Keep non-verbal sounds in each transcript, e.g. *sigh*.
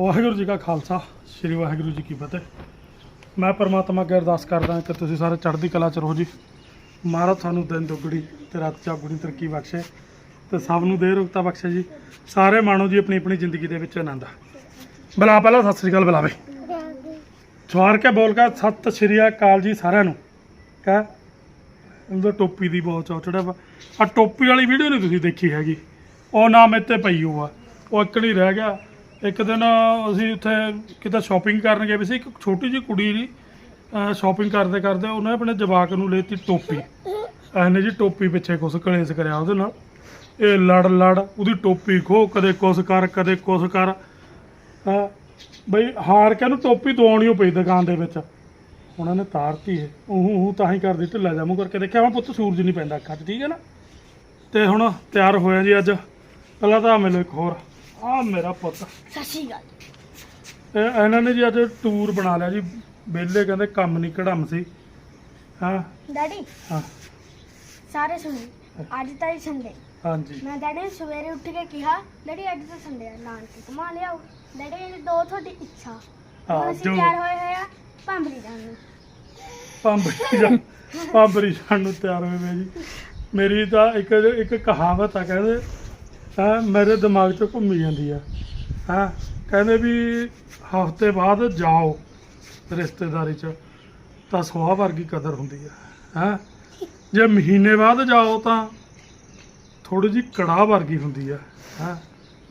ਵਾਹਿਗੁਰੂ ਜੀ ਕਾ ਖਾਲਸਾ, ਸ੍ਰੀ ਵਾਹਿਗੁਰੂ ਜੀ ਕੀ ਫਤਿਹ। ਮੈਂ ਪਰਮਾਤਮਾ ਅੱਗੇ ਅਰਦਾਸ ਕਰਦਾ ਕਿ ਤੁਸੀਂ ਸਾਰੇ ਚੜ੍ਹਦੀ ਕਲਾ ਚ ਰਹੋ ਜੀ। ਮਹਾਰਾਜ ਤੁਹਾਨੂੰ ਦਿਨ ਦੁੱਗੜੀ ਤੇ ਰਾਤ ਚੌਗੁਣੀ ਤਰੱਕੀ ਬਖਸ਼ੇ ਤੇ ਸਭ ਨੂੰ ਦੇ ਰੁਕਤਾ ਬਖਸ਼ੇ ਜੀ। ਸਾਰੇ ਮਾਣੋ ਜੀ ਆਪਣੀ ਆਪਣੀ ਜ਼ਿੰਦਗੀ ਦੇ ਵਿੱਚ ਆਨੰਦ ਬਲਾ ਪਹਿਲਾਂ ਸਤਿ ਸ੍ਰੀ ਅਕਾਲ ਬੁਲਾਵੇ। ਸਵਾਰ ਕੇ ਬੋਲ ਕੇ ਸਤਿ ਸ੍ਰੀ ਅਕਾਲ ਜੀ ਸਾਰਿਆਂ ਨੂੰ। ਕਹ ਉਹਦਾ ਟੋਪੀ ਦੀ ਬਹੁਤ ਚੌ ਚੜਿਆ ਵਾ। ਆ ਟੋਪੀ ਵਾਲੀ ਵੀਡੀਓ ਨਹੀਂ ਤੁਸੀਂ ਦੇਖੀ ਹੈਗੀ। ਉਹ ਨਾ ਮੇਰੇ ਤੇ ਪਈ ਹੋਆ ਉਹ ਇੱਕ ਨਹੀਂ ਰਹਿ ਗਿਆ। ਇੱਕ ਦਿਨ ਅਸੀਂ ਉੱਥੇ ਕਿਤੇ ਸ਼ਾਪਿੰਗ ਕਰਨ ਗਏ ਵੀ ਸੀ, ਇੱਕ ਛੋਟੀ ਜਿਹੀ ਕੁੜੀ ਦੀ ਸ਼ਾਪਿੰਗ ਕਰਦੇ ਕਰਦੇ ਉਹਨੇ ਆਪਣੇ ਜਵਾਕ ਨੂੰ ਲੈਤੀ ਟੋਪੀ। ਐਨੇ ਜੀ ਟੋਪੀ ਪਿੱਛੇ ਕੁਛ ਕਲੇਸ਼ ਕਰਿਆ ਉਹਦੇ ਨਾਲ। ਇਹ ਲੜ ਲੜ, ਉਹਦੀ ਟੋਪੀ ਖੋ, ਕਦੇ ਕੁਛ ਕਰ, ਕਦੇ ਕੁਛ ਕਰ। ਹਾਂ ਬਈ ਹਾਰ ਕੇ ਉਹਨੂੰ ਟੋਪੀ ਦਵਾਉਣੀ ਓ ਪਈ ਦੁਕਾਨ ਦੇ ਵਿੱਚ। ਉਹਨਾਂ ਨੇ ਤਾਰਤੀ ਹੈ ਉਹ ਉਹ ਤਾਂ ਹੀ ਕਰਦੀ ਢਿੱਲਾ ਜਾਮੂ ਕਰਕੇ ਦੇਖਿਆ ਮੈਂ ਪੁੱਤ ਸੂਰਜ ਨਹੀਂ ਪੈਂਦਾ ਅੱਖਾਂ 'ਚ ਠੀਕ ਹੈ ਨਾ? ਤੇ ਹੁਣ ਤਿਆਰ ਹੋਇਆ ਜੀ ਅੱਜ। ਪਹਿਲਾਂ ਤਾਂ ਮਿਲੋ ਇੱਕ ਹੋਰ। ਆ ਮੇਰਾ ਪੁੱਤ। ਸ਼੍ਰੀ ਅਕਾਲ ਇਹ ਇਹਨਾਂ ਨੇ ਜੀ ਅੱਜ ਟੂਰ ਬਣਾ ਲਿਆ ਜੀ। ਵਿਹਲੇ ਕਹਿੰਦੇ ਕੰਮ ਨਹੀਂ ਕਢਮ ਸੀ। ਹਾਂ। ਡੈਡੀ? ਹਾਂ। ਸਾਰੇ ਸੁਣੋ। ਅੱਜ ਤਾਂ ਹੀ ਸੰਡੇ। ਹਾਂਜੀ। ਮੈਂ ਡੈਡੀ ਨੂੰ ਸਵੇਰੇ ਉੱਠ ਕੇ ਕਿਹਾ ਡੈਡੀ ਅੱਜ ਤਾਂ ਸੰਡੇ ਆ ਨਾਨਕੇ ਘੁਮਾ ਲਿਆਓ। ਡੈਡੀ ਨੇ ਦੋ ਤੁਹਾਡੀ ਇੱਛਾ। ਹਾਂ ਜੋ ਤਿਆਰ ਹੋਏ ਹੋਏ ਆ ਭੰਬਰੀ ਜਾਣ ਨੂੰ। ਪੰਬਰੀ ਜਾ ਪੰਬਰੀ ਜਾਣ ਨੂੰ ਤਿਆਰ ਹੋਏ ਜੀ। ਮੇਰੀ ਤਾਂ ਇੱਕ ਇੱਕ ਕਹਾਵਤ ਆ ਕਹਿੰਦੇ ਹਾਂ ਮੇਰੇ ਦਿਮਾਗ 'ਚ ਘੁੰਮੀ ਜਾਂਦੀ ਆ। ਹਾਂ ਕਹਿੰਦੇ ਵੀ ਹਫ਼ਤੇ ਬਾਅਦ ਜਾਓ ਰਿਸ਼ਤੇਦਾਰੀ 'ਚ ਤਾਂ ਸੁਆਹ ਵਰਗੀ ਕਦਰ ਹੁੰਦੀ ਆ। ਹਾਂ ਜੇ ਮਹੀਨੇ ਬਾਅਦ ਜਾਓ ਤਾਂ ਥੋੜੀ ਜਿਹੀ ਕੜਾਹ ਵਰਗੀ ਹੁੰਦੀ ਆ। ਹਾਂ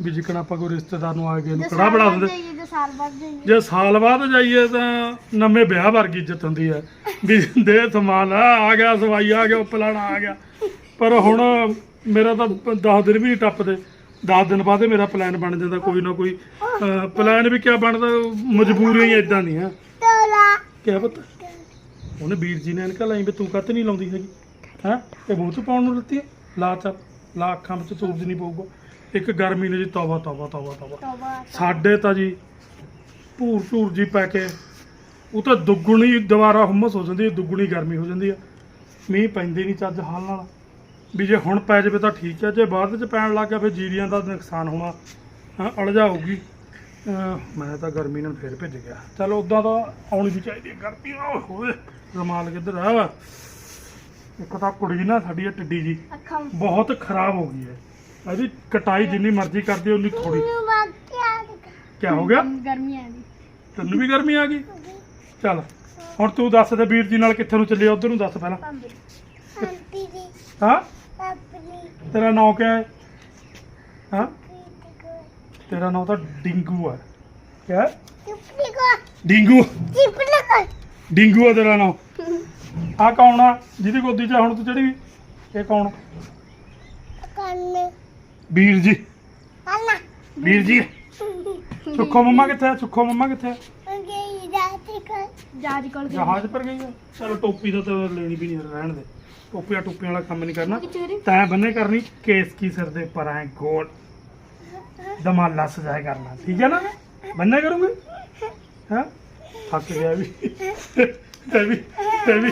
ਵੀ ਜਿਕਣ ਆਪਾਂ ਕੋਈ ਰਿਸ਼ਤੇਦਾਰ ਨੂੰ ਆ ਗਏ ਨੂੰ ਕੜਾਹ ਬਣਾ ਦਿੰਦੇ। ਜੇ ਸਾਲ ਬਾਅਦ ਜਾਈਏ। ਜੇ ਸਾਲ ਬਾਅਦ ਜਾਈਏ ਤਾਂ ਨਵੇਂ ਵਿਆਹ ਵਰਗੀ ਇੱਜ਼ਤ ਹੁੰਦੀ ਹੈ ਵੀ ਦੇ ਸਮਾਨ ਆ ਆ ਗਿਆ ਸਵਾਈ ਆ ਗਿਆ ਫਲਾਣਾ ਆ ਗਿਆ। ਪਰ ਹੁਣ ਮੇਰਾ ਤਾਂ 10 ਦਿਨ ਵੀ ਨਹੀਂ ਟੱਪਦੇ। 10 ਦਿਨ ਬਾਅਦ ਮੇਰਾ ਪਲਾਨ ਬਣ ਜਾਂਦਾ ਕੋਈ ਨਾ ਕੋਈ। ਪਲਾਨ ਵੀ ਕਿਆ ਬਣਦਾ ਮਜਬੂਰੀਆਂ ਹੀ ਇਦਾਂ ਦੀਆਂ। ਤੋਲਾ। ਕਿਆ ਪਤਾ? ਉਹਨੇ ਵੀਰ ਜੀ ਨੇ ਅਨਕਾ ਲਾਈ ਵੀ ਤੂੰ ਕੱਤ ਨਹੀਂ ਲਾਉਂਦੀ ਹੈਗੀ? ਹੈ? ਇਹ ਚ ਪਾਉਣ ਨੂੰ ਲੱਤੀ ਲਾ ਚਾ ਲਾ ਅੱਖਾਂ ਵਿੱਚ ਸੂਰਜ ਨਹੀਂ ਪਊਗਾ। ਇੱਕ ਗਰਮੀ ਨੇ ਜੀ ਤੌਬਾ ਤੌਬਾ ਤੌਬਾ ਤੌਬਾ ਸਾਡੇ ਤਾਂ ਜੀ ਭੂਰ ਝੂਰ ਜੀ ਪੈ ਕੇ ਉਹ ਤਾਂ ਦੁੱਗਣੀ ਦੁਬਾਰਾ ਹੁਮਸ ਹੋ ਜਾਂਦੀ ਹੈ ਦੁੱਗਣੀ ਗਰਮੀ ਹੋ ਜਾਂਦੀ ਹੈ। ਮੀਂਹ ਪੈਂਦੇ ਨਹੀਂ ਚੱਜ ਹਾਲ ਨਾਲ। ਵੀ ਜੇ ਹੁਣ ਪੈ ਜਾਵੇ ਤਾਂ ਠੀਕ ਹੈ ਜੇ ਬਾਅਦ ਵਿੱਚ ਪੈਣ ਲੱਗ ਗਿਆ ਫਿਰ ਜੀਰੀਆਂ ਦਾ ਨੁਕਸਾਨ ਹੋਣਾ ਹਾਂ ਅਲਝਾ ਹੋਊਗੀ। ਅਹ ਮੈਂ ਤਾਂ ਗਰਮੀ ਨਾਲ ਫੇਰ ਭਿੱਜ ਗਿਆ। ਚਲ ਉਦਾਂ ਤਾਂ ਆਉਣੀ ਵੀ ਚਾਹੀਦੀ ਹੈ ਗਰਮੀ ਓਹ ਹੋਏ ਰਮਾਲ ਕਿੱਧਰ ਆ? ਇੱਕ ਤਾਂ ਕੁੜੀ ਨਾ ਸਾਡੀ ਇਹ ਟਿੱਡੀ ਜੀ ਬਹੁਤ ਖਰਾਬ ਹੋ ਗਈ ਹੈ। ਇਹਦੀ ਕਟਾਈ ਜਿੰਨੀ ਮਰਜ਼ੀ ਕਰਦੀ ਉਨੀ ਥੋੜੀ ਕੀ ਹੋ ਗਿਆ? ਗਰਮੀ ਆ ਗਈ। ਤੈਨੂੰ ਵੀ ਗਰਮੀ ਆ ਗਈ? ਚੱਲ ਹੁਣ ਤੂੰ ਦੱਸ ਦੇ ਵੀਰ ਜੀ ਨਾਲ ਕਿੱਥੇ ਨੂੰ ਚੱਲੇ ਉਧਰ ਨੂੰ ਦੱਸ ਪਹਿਲਾਂ। ਹਾਂ? ਤੇਰਾ ਨਾਂ ਕਿਆ ਹੈ? ਹਾਂ? ਤੇਰਾ ਨਾਂ ਤਾਂ ਡਿੰਗੂ ਹੈ ਕਿਆ? ਡਿੰਗੂ। ਡਿੰਗੂ ਹੈ ਤੇਰਾ ਨਾਂ। ਆ ਕੌਣ ਆ? ਜਿਹਦੀ ਗੋਦੀ 'ਚ ਹੁਣ ਤੂੰ ਚੜੀ ਇਹ ਕੌਣ? ਕੰਨ ਵੀਰ ਜੀ। ਵੀਰ ਜੀ। ਸੁੱਖੋ ਮੰਮਾ ਕਿੱਥੇ ਹੈ ਸੁੱਖੋ ਮੰਮਾ ਕਿੱਥੇ ਹੈ ਗਈ ਜਾਤੀ ਕਰ ਜਾਜ ਕੋਲ ਗਈ। ਜਹਾਜ਼ ਪਰ ਗਈ ਆ। ਚਲੋ ਟੋਪੀ ਦਾ ਤਾਂ ਲੈਣੀ ਵੀ ਨਹੀਂ ਰਹਿਣ ਦੇ। ਟੋਪੀਆਂ ਟੋਪੀਆਂ ਵਾਲਾ ਕੰਮ ਨਹੀਂ ਕਰਨਾ। ਤੈਂ ਬੰਨੇ ਕਰਨੀ ਕੇਸ ਕੀ ਸਿਰ ਦੇ ਉੱਪਰ ਐ ਗੋਲ। ਦਮਾਲਾ ਸਜਾਇਆ ਕਰਨਾ ਠੀਕ ਹੈ ਨਾ? ਬੰਨੇ ਕਰੂੰਗੇ? ਹਾਂ? ਥੱਕ ਗਿਆ ਵੀ। ਇਹ ਵੀ ਇਹ ਵੀ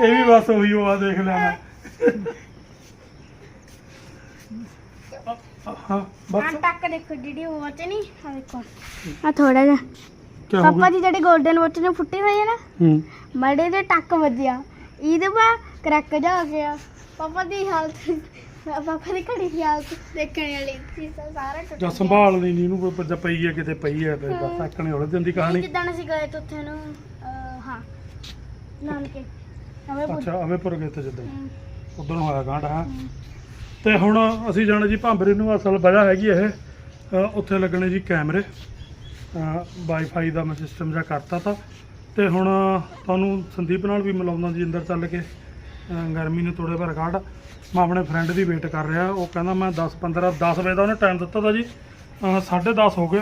ਇਹ ਵੀ ਬਸ ਉਹੀ ਹੋਆ ਦੇਖ ਲਿਆ ਮੈਂ। ਹਾਂ ਬਸ। ਟੱਕ ਦੇਖੋ ਜਿਹੜੀ ਵਾਚ ਨਹੀਂ ਆ ਦੇਖੋ। ਆ ਥੋੜਾ ਜਿਹਾ। ਪਾਪਾ ਦੀ ਜਿਹੜੀ 골ਡਨ ਵਾਚ ਨੇ ਫੁੱਟੀ ਹੋਈ ਹੈ ਨਾ? ਹੂੰ। ਮੜੇ ਦੇ ਟੱਕ ਵੱਜਿਆ। ਇਹਦੇ ਬਾ ਕਰੈਕ ਜਾ ਗਿਆ ਪਾਪਾ ਦੀ ਹਾਲਤ ਪਾਪਾ ਦੀ ਘੜੀ ਦੀ ਹਾਲਤ ਦੇਖਣ ਵਾਲੀ ਸੀ ਸਾਰਾ ਟੁੱਟ ਜਾਂ ਸੰਭਾਲ ਲਈ ਨੀ ਇਹਨੂੰ ਕੋਈ ਜਾਂ ਪਈ ਹੈ ਕਿਤੇ ਪਈ ਹੈ ਫਿਰ ਬਸ ਆਕਣੇ ਉਲਝ ਜਾਂਦੀ ਕਹਾਣੀ। ਜਿੱਦਾਂ ਅਸੀਂ ਗਏ ਤੇ ਉੱਥੇ ਨੂੰ ਅਹ, ਹਾਂ ਨਾਨਕੇ ਨਵੇਂ ਪੁੱਤ ਅੱਛਾ ਅਵੇਪੁਰ ਗਏ ਤੇ ਜਦੋਂ। ਉਧਰ ਨੂੰ ਹੋਇਆ ਗਾਂਢ ਹਾਂ। ਤੇ ਹੁਣ ਅਸੀਂ ਜਾਣਾ ਜੀ ਭਾਂਬਰੇ ਨੂੰ ਅਸਲ ਵਜ੍ਹਾ ਹੈਗੀ ਇਹ। ਅ, ਉੱਥੇ ਲੱਗਣੇ ਜੀ ਕੈਮਰੇ। ਵਾਈਫਾਈ ਦਾ ਮੈਂ ਸਿਸਟਮ ਜਿਹਾ ਕਰਤਾ ਤਾ। ਤੇ ਹੁਣ ਤੁਹਾਨੂੰ ਸੰਦੀਪ ਨਾਲ ਵੀ ਮਿਲਾਉਂਦਾ ਜੀ ਅੰਦਰ ਚੱਲ ਕੇ। ਗਰਮੀ ਨੂੰ ਥੋੜੇ ਭਰ ਕਾਢ ਮੈਂ ਆਪਣੇ ਫਰੈਂਡ ਦੀ ਵੇਟ ਕਰ ਰਿਹਾ। ਉਹ ਕਹਿੰਦਾ ਮੈਂ 10 15 10 ਵਜੇ ਦਾ ਉਹਨੇ ਟਾਈਮ ਦਿੱਤਾ ਤਾ ਜੀ। 10:30 ਹੋ ਗਏ।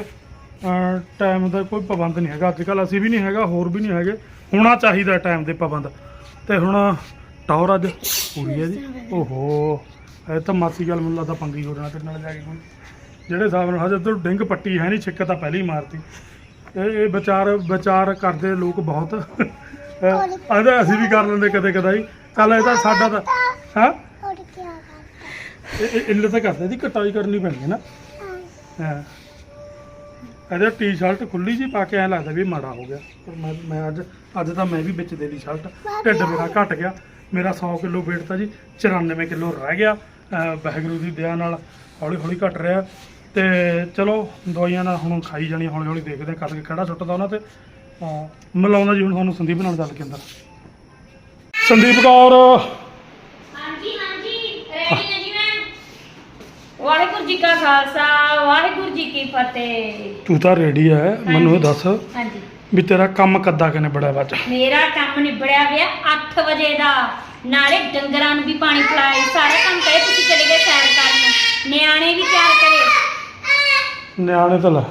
ਟਾਈਮ ਦਾ ਕੋਈ ਪਾਬੰਦ ਨਹੀਂ ਹੈਗਾ। ਅੱਜ ਕੱਲ ਅਸੀਂ ਵੀ ਨਹੀਂ ਹੈਗਾ, ਹੋਰ ਵੀ ਨਹੀਂ ਹੈਗੇ। ਹੋਣਾ ਚਾਹੀਦਾ ਟਾਈਮ ਦੇ ਪਾਬੰਦ। ਤੇ ਹੁਣ ਟੌਰ ਅੱਜ ਪੂਰੀ ਹੈ ਜੀ। ਓਹੋ। ਇਹ ਤਾਂ ਮਾਸੀ ਗੱਲ ਮੈਨੂੰ ਲੱਗਦਾ ਪੰਗੀ ਹੋ ਜਾਣਾ ਤੇਰੇ ਨਾਲ ਜਾ ਕੇ ਕੋਈ। ਜਿਹੜੇ ਹਿਸਾਬ ਨਾਲ ਹਜੇ ਤੋਂ ਡਿੰਗ ਪੱਟੀ ਹੈ ਨਹੀਂ, ਛਿੱਕ ਤਾਂ ਪਹਿਲੀ ਮਾਰਤੀ। ਇਹ ਇਹ ਵਿਚਾਰ ਵਿਚਾਰ ਕਰਦੇ ਲੋਕ ਬਹੁਤ। ਆਦਾ ਅਸੀਂ ਵੀ ਕਰ ਲੈਂਦੇ ਕਦੇ ਕਦਾਈ ਚੱਲ ਇਹ ਤਾਂ ਸਾਡਾ ਤਾਂ ਹਾਂ? ਹੋਰ ਕੀ ਇਹ ਤਾਂ ਕਰਦੇ ਦੀ ਕਟਾਈ ਕਰਨੀ ਪੈਣੀ ਹੈ ਨਾ। ਹਾਂ। ਇਹਦੇ ਟੀ-ਸ਼ਰਟ ਖੁੱਲੀ ਜੀ ਪਾ ਕੇ ਐ ਲੱਗਦਾ ਵੀ ਮਾੜਾ ਹੋ ਗਿਆ। ਪਰ ਮੈਂ ਮੈਂ ਅੱਜ ਅੱਜ ਤਾਂ ਮੈਂ ਵੀ ਵਿੱਚ ਦੇ ਦੀ ਸ਼ਰਟ ਢਿੱਡ ਮੇਰਾ ਘਟ ਗਿਆ। ਮੇਰਾ 100 ਕਿਲੋ weight ਤਾਂ ਜੀ 94 ਕਿਲੋ ਰਹਿ ਗਿਆ। ਵਾਹਿਗੁਰੂ ਦੀ ਦਇਆ ਨਾਲ ਹੌਲੀ ਹੌਲੀ ਘਟ ਰਿਹਾ। ਤੇ ਚਲੋ ਦਵਾਈਆਂ ਨਾਲ ਹੁਣ ਖਾਈ ਜਾਣੀ ਹੌਲੀ ਹੌਲੀ ਦੇਖਦੇ ਕਦ ਕਿਹੜਾ ਸੁੱਟਦਾ ਉਹਨਾਂ ਤੇ। ਮਿਲਾਉਂਦਾ ਜੀ ਹੁਣ ਤੁਹਾਨੂੰ ਸੰਦੀਪ ਨਾਲ ਚੱਲ ਕੇ ਅੰਦਰ। ਸੰਦੀਪ ਕੌਰ। ਹਾਂਜੀ ਹਾਂਜੀ। ਰੈਡੀ ਨੇ ਜੀ ਮੈਂ ਵਾਹਿਗੁਰੂ ਜੀ ਕਾ ਖਾਲਸਾ ਵਾਹਿਗੁਰੂ ਜੀ ਕੀ ਫਤਿਹ। ਤੂੰ ਤਾਂ ਰੈਡੀ ਹੈ ਮੈਨੂੰ ਇਹ ਦੱਸ ਹਾਂਜੀ ਵੀ ਤੇਰਾ ਕੰਮ ਕੱਦਾ ਕਿਨੇ ਬੜਾ ਬੱਚ ਮੇਰਾ ਕੰਮ ਨਿਬੜਿਆ ਪਿਆ 8 ਵਜੇ ਦਾ। ਨਾਲੇ ਡੰਗਰਾਂ ਨੂੰ ਵੀ ਪਾਣੀ ਪਿਲਾਇਆ ਸਾਰਾ ਕੰਮ ਕਰੇ ਤੁਸੀਂ ਚਲੇ ਗਏ ਸੈਰ ਕਰਨ। ਨਿਆਣੇ ਵੀ ਤਿਆਰ ਕਰੇ। ਨਿਆਣੇ ਤਾਂ ਲੈ।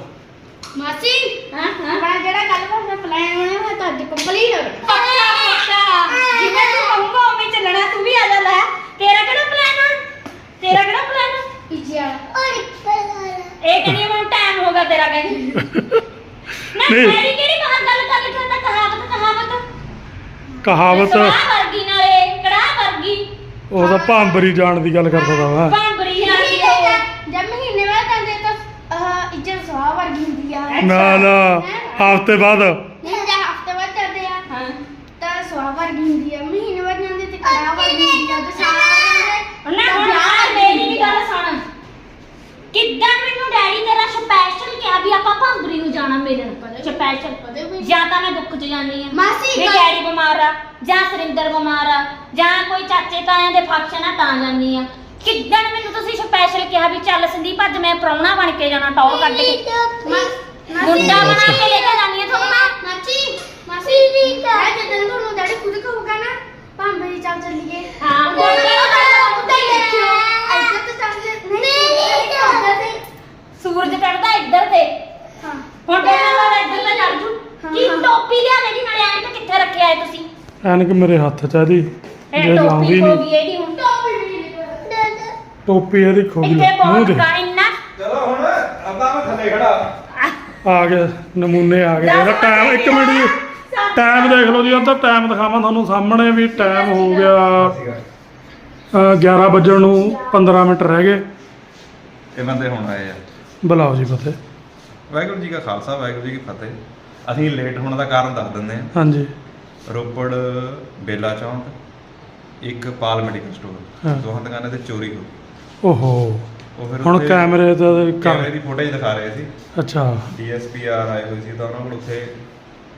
ਮਾਸੀ ਹਾਂ ਹਾਂ। ਆਪਣਾ ਜਿਹੜਾ ਕੱਲ ਦਾ ਪਲਾਨ ਬਣਿਆ ਹੋਇਆ ਤਾਂ ਅੱਜ ਕੰਪਲੀਟ ਹੋ ਗਿਆ ਪੱਕਾ ਪੱਕਾ। ਜਿਵੇਂ ਤੂੰ ਕਹੂੰਗਾ ਉਵੇਂ ਚੱਲਣਾ ਤੂੰ ਵੀ ਆ ਜਾ ਲੈ। ਤੇਰਾ ਕਿਹੜਾ ਪਲਾਨ ਆ? ਤੇਰਾ ਕਿਹੜਾ ਪਲਾਨ ਆ? ਪਿੱਛੇ ਇਹ ਕਿਹੜੀ ਹੁਣ ਟਾਈਮ ਹੋਗਾ ਤੇਰਾ ਕਹਿੰਦੀ ਨਾ ਨਹੀਂ। ਮੇਰੀ ਕਿਹੜੀ ਬਾਹਰ ਗੱਲ ਕਰ ਲਿਖਦਾ ਕਹਾਵਤ ਕਹਾਵਤ? ਕਹਾਵਤ ਕੜਾਹ ਵਰਗੀ ਨਾਲੇ ਕੜਾਹ ਵਰਗੀ। ਉਹ ਤਾਂ ਭਾਂਬਰੀ ਜਾਣ ਦੀ ਗੱਲ ਕਰਦਾ ਵਾ ਭਾਂਬਰੀ ਵਾਲੀ ਉਹ ਜਦ ਮਹੀਨੇ ਬਾਅਦ ਕਹਿੰਦੇ ਤਾਂ ਆਹ, ਇੱਜ਼ਤ ਸਵਾਹ ਵਰਗੀ ਹੁੰਦੀ ਆ ਨਾ ਨਾ ਹਫ਼ਤੇ ਬਾਅਦ। ਨਹੀਂ ਜਾਂ ਹਫ਼ਤੇ ਬਾਅਦ ਜਾਂਦੇ ਆ। ਹਾਂ। ਤਾਂ ਸਵਾਹ ਵਰਗੀ ਹੁੰਦੀ ਆ। ਮਹੀਨੇ ਬਾਅਦ ਜਾਂਦੇ ਤੇ ਕੜਾ ਵਰਗੀ ਹੁੰਦੀ ਆ। ਤੇ ਸਾਲ ਬਾਅਦ ਨਾ ਹੁਣ ਆ ਮੇਰੀ ਵੀ ਗੱਲ ਸੁਣ। ਕਿੱਦਾਂ ਮੈਨੂੰ ਡੈਡੀ ਤੇਰਾ ਸਪੈਸ਼ਲ ਕਿਹਾ ਵੀ ਆਪਾਂ ਭਾਂਬਰੀ ਨੂੰ ਜਾਣਾ ਮਿਲਣ? ਸਪੈਸ਼ਲ ਜਾਂ ਤਾਂ ਮੈਂ ਦੁੱਖ ਚ ਜਾਂਦੀ ਆ। ਮਾਸੀ, ਵੀ ਗੱਲ- ਡੈਡੀ ਬਿਮਾਰ ਆ ਜਾਂ ਸਰਿੰਦਰ ਬਿਮਾਰ ਆ ਜਾਂ ਕੋਈ ਚਾਚੇ ਤਾਇਆਂ ਦੇ ਫੰਕਸ਼ਨ ਆ ਤਾਂ ਜਾਂਦੀ ਆ। ਕਿੱਦਾਂ ਮੈਨੂੰ ਤੁਸੀਂ ਸਪੈਸ਼ਲ ਕਿਹਾ ਵੀ ਚੱਲ ਸੰਦੀਪ ਅੱਜ ਮੈਂ ਪ੍ਰਾਹੁਣਾ ਬਣ ਕੇ ਜਾਣਾ ਟੌਰ ਕੱਢ ਕੇ? ਮੁੰਡਾ ਬਣਾ ਕੇ ਲੈ ਕੇ ਜਾਣੀ ਆ ਤੁਹਾਨੂੰ ਮੈਂ। ਮਾਚੀ ਮਾਸੀ। ਵੀ ਤਾਂ ਜਦੋਂ ਤੁਹਾਨੂੰ ਡੈਡੀ ਖੁਦ ਕਹੂਗਾ ਨਾ ਭਾਂਬਰੀ ਚੱਲ ਚੱਲੀਏ। ਹਾਂ, ਬੋਲਦੇ ਹੋ ਤਾਂ ਉੱਤੇ ਹੀ ਦੇਖਿਓ। ਇੱਧਰ ਤਾਂ ਚੱਲ ਨਹੀਂ ਉੱਧਰ ਤੇ। ਸੂਰਜ ਚੜਦਾ ਇੱਧਰ ਤੇ। ਹਾਂ। ਹੁਣ ਤੇ ਮੈਂ ਇੱਧਰ ਤੇ ਚੜ ਜੂ। ਕੀ ਹਾਂ। ਟੋਪੀ ਲਿਆ ਦੇ ਜੀ ਨਾਲੇ? ਐਂ ਕਿੱਥੇ ਰੱਖਿਆ ਹੈ ਤੁਸੀਂ? ਐਨਕ ਮੇਰੇ ਹੱਥ 'ਚ ਆ ਇਹਦੀ ਜੇ ਇਹ ਲਾਉਂਦੀ ਟੋਪੀ ਹੋ ਨਹੀਂ ਗਈ ਇਹਦੀ ਹੁਣ। ਟੋਪੀ ਇਹਦੀ ਖੋ ਗਈ। ਇੱਥੇ ਮੂੰਹ ਬਹੁਤ ਦੇ। ਕਾ ਇੰਨਾ। ਚਲੋ ਹੁਣ ਅੱਧਾ ਮੈਂ ਥੱਲੇ ਖੜਾ। ਆ ਗਏ ਨਮੂਨੇ ਆ ਗਏ। ਇਹਦਾ ਟਾਈਮ ਇੱਕ ਮਿੰਟ ਜੀ। ਟਾਈਮ ਦੇਖ ਲਓ ਜੀ ਉਧਰ ਟਾਈਮ ਦਿਖਾਵਾਂ ਤੁਹਾਨੂੰ ਸਾਹਮਣੇ ਵੀ ਟਾਈਮ ਹੋ ਗਿਆ। ਅ, 11 ਵੱਜਣ ਨੂੰ 15 ਮਿੰਟ ਰਹਿ ਗਏ। ਇਹ ਬੰਦੇ ਹੁਣ ਆਏ ਆ। ਬੁਲਾਓ ਜੀ ਫਤਿਹ। ਵਾਹਿਗੁਰੂ ਜੀ ਕਾ ਖਾਲਸਾ ਵਾਹਿਗੁਰੂ ਜੀ ਕੀ ਫਤਿਹ। ਅਸੀਂ ਲੇਟ ਹੋਣ ਦਾ ਕਾਰਨ ਦੱਸ ਦਿੰਦੇ ਹਾਂ। ਹਾਂਜੀ। ਰੋਪੜ ਬੇਲਾ ਚੌਂਕ ਇੱਕ ਪਾਲ ਮੈਡੀਕਲ ਸਟੋਰ। ਦੋਹਾਂ ਦੁਕਾਨਾਂ ਤੇ ਚੋਰੀ ਹੋ ਓਹੋ। ਉਹ ਫਿਰ ਹੁਣ ਉੱਥੇ ਕੈਮਰੇ ਦਾ ਕੈਮਰੇ ਕਰ ਦੀ ਫੁਟੇਜ ਦਿਖਾ ਰਹੇ ਸੀ। ਅੱਛਾ। ਡੀਐਸਪੀ ਆਰ ਆਏ ਹੋਏ ਸੀ ਤਾਂ ਉਹਨਾਂ ਕੋਲ ਉੱਥੇ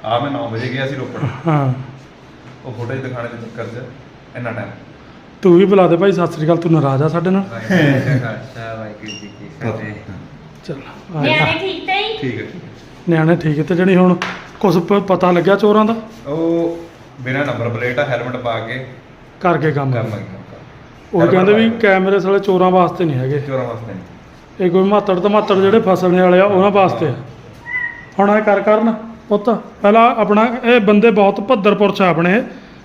ਆ ਮੈਂ 9 ਵਜੇ ਗਿਆ ਸੀ ਰੋਪੜ। ਹਾਂ। ਉਹ ਫੁਟੇਜ ਦਿਖਾਣੇ ਦੇ ਚੱਕਰ 'ਚ ਇੰਨਾ ਟਾਈਮ ਤੂੰ ਵੀ ਬੁਲਾ ਦੇ ਭਾਈ ਸਤਿ ਸ੍ਰੀ ਅਕਾਲ ਤੂੰ ਨਾਰਾਜ਼ ਆ ਸਾਡੇ ਨਾਲ? ਚੱਲ ਆ ਜਾ। ਨਿਆਣੇ ਠੀਕ ਤੇ ਹੀ ਠੀਕ ਹੈ ਠੀਕ ਹੈ। ਨਿਆਣੇ ਠੀਕ ਹੈ ਤੇ ਜਣੀ ਹੁਣ ਕੁਝ ਪਤਾ ਲੱਗਿਆ ਚੋਰਾਂ ਦਾ? ਉਹ ਬਿਨਾ ਨੰਬਰ ਪਲੇਟ ਆ ਹੈਲਮਟ ਪਾ ਕੇ ਕਰਕੇ ਕੰਮ ਕਰ ਲਾਂਗੇ ਉਹ ਕਹਿੰਦੇ ਵੀ ਕੈਮਰੇ ਸਾਲੇ ਚੋਰਾਂ ਵਾਸਤੇ ਨਹੀਂ ਹੈਗੇ। ਚੋਰਾਂ ਵਾਸਤੇ ਨਹੀਂ। ਇਹ ਕੋਈ ਮਾਤੜ ਧਮਾਤੜ ਜਿਹੜੇ ਫਸਣੇ ਵਾਲੇ ਆ ਉਹਨਾਂ ਵਾਸਤੇ ਆ। ਹੁਣ ਇਹ ਕਰ ਕਰਨ ਪੁੱਤ। ਪਹਿਲਾਂ ਆਪਣਾ ਇਹ ਬੰਦੇ ਬਹੁਤ ਭੱਦਰਪੁਰ ਚ ਆ ਆਪਣੇ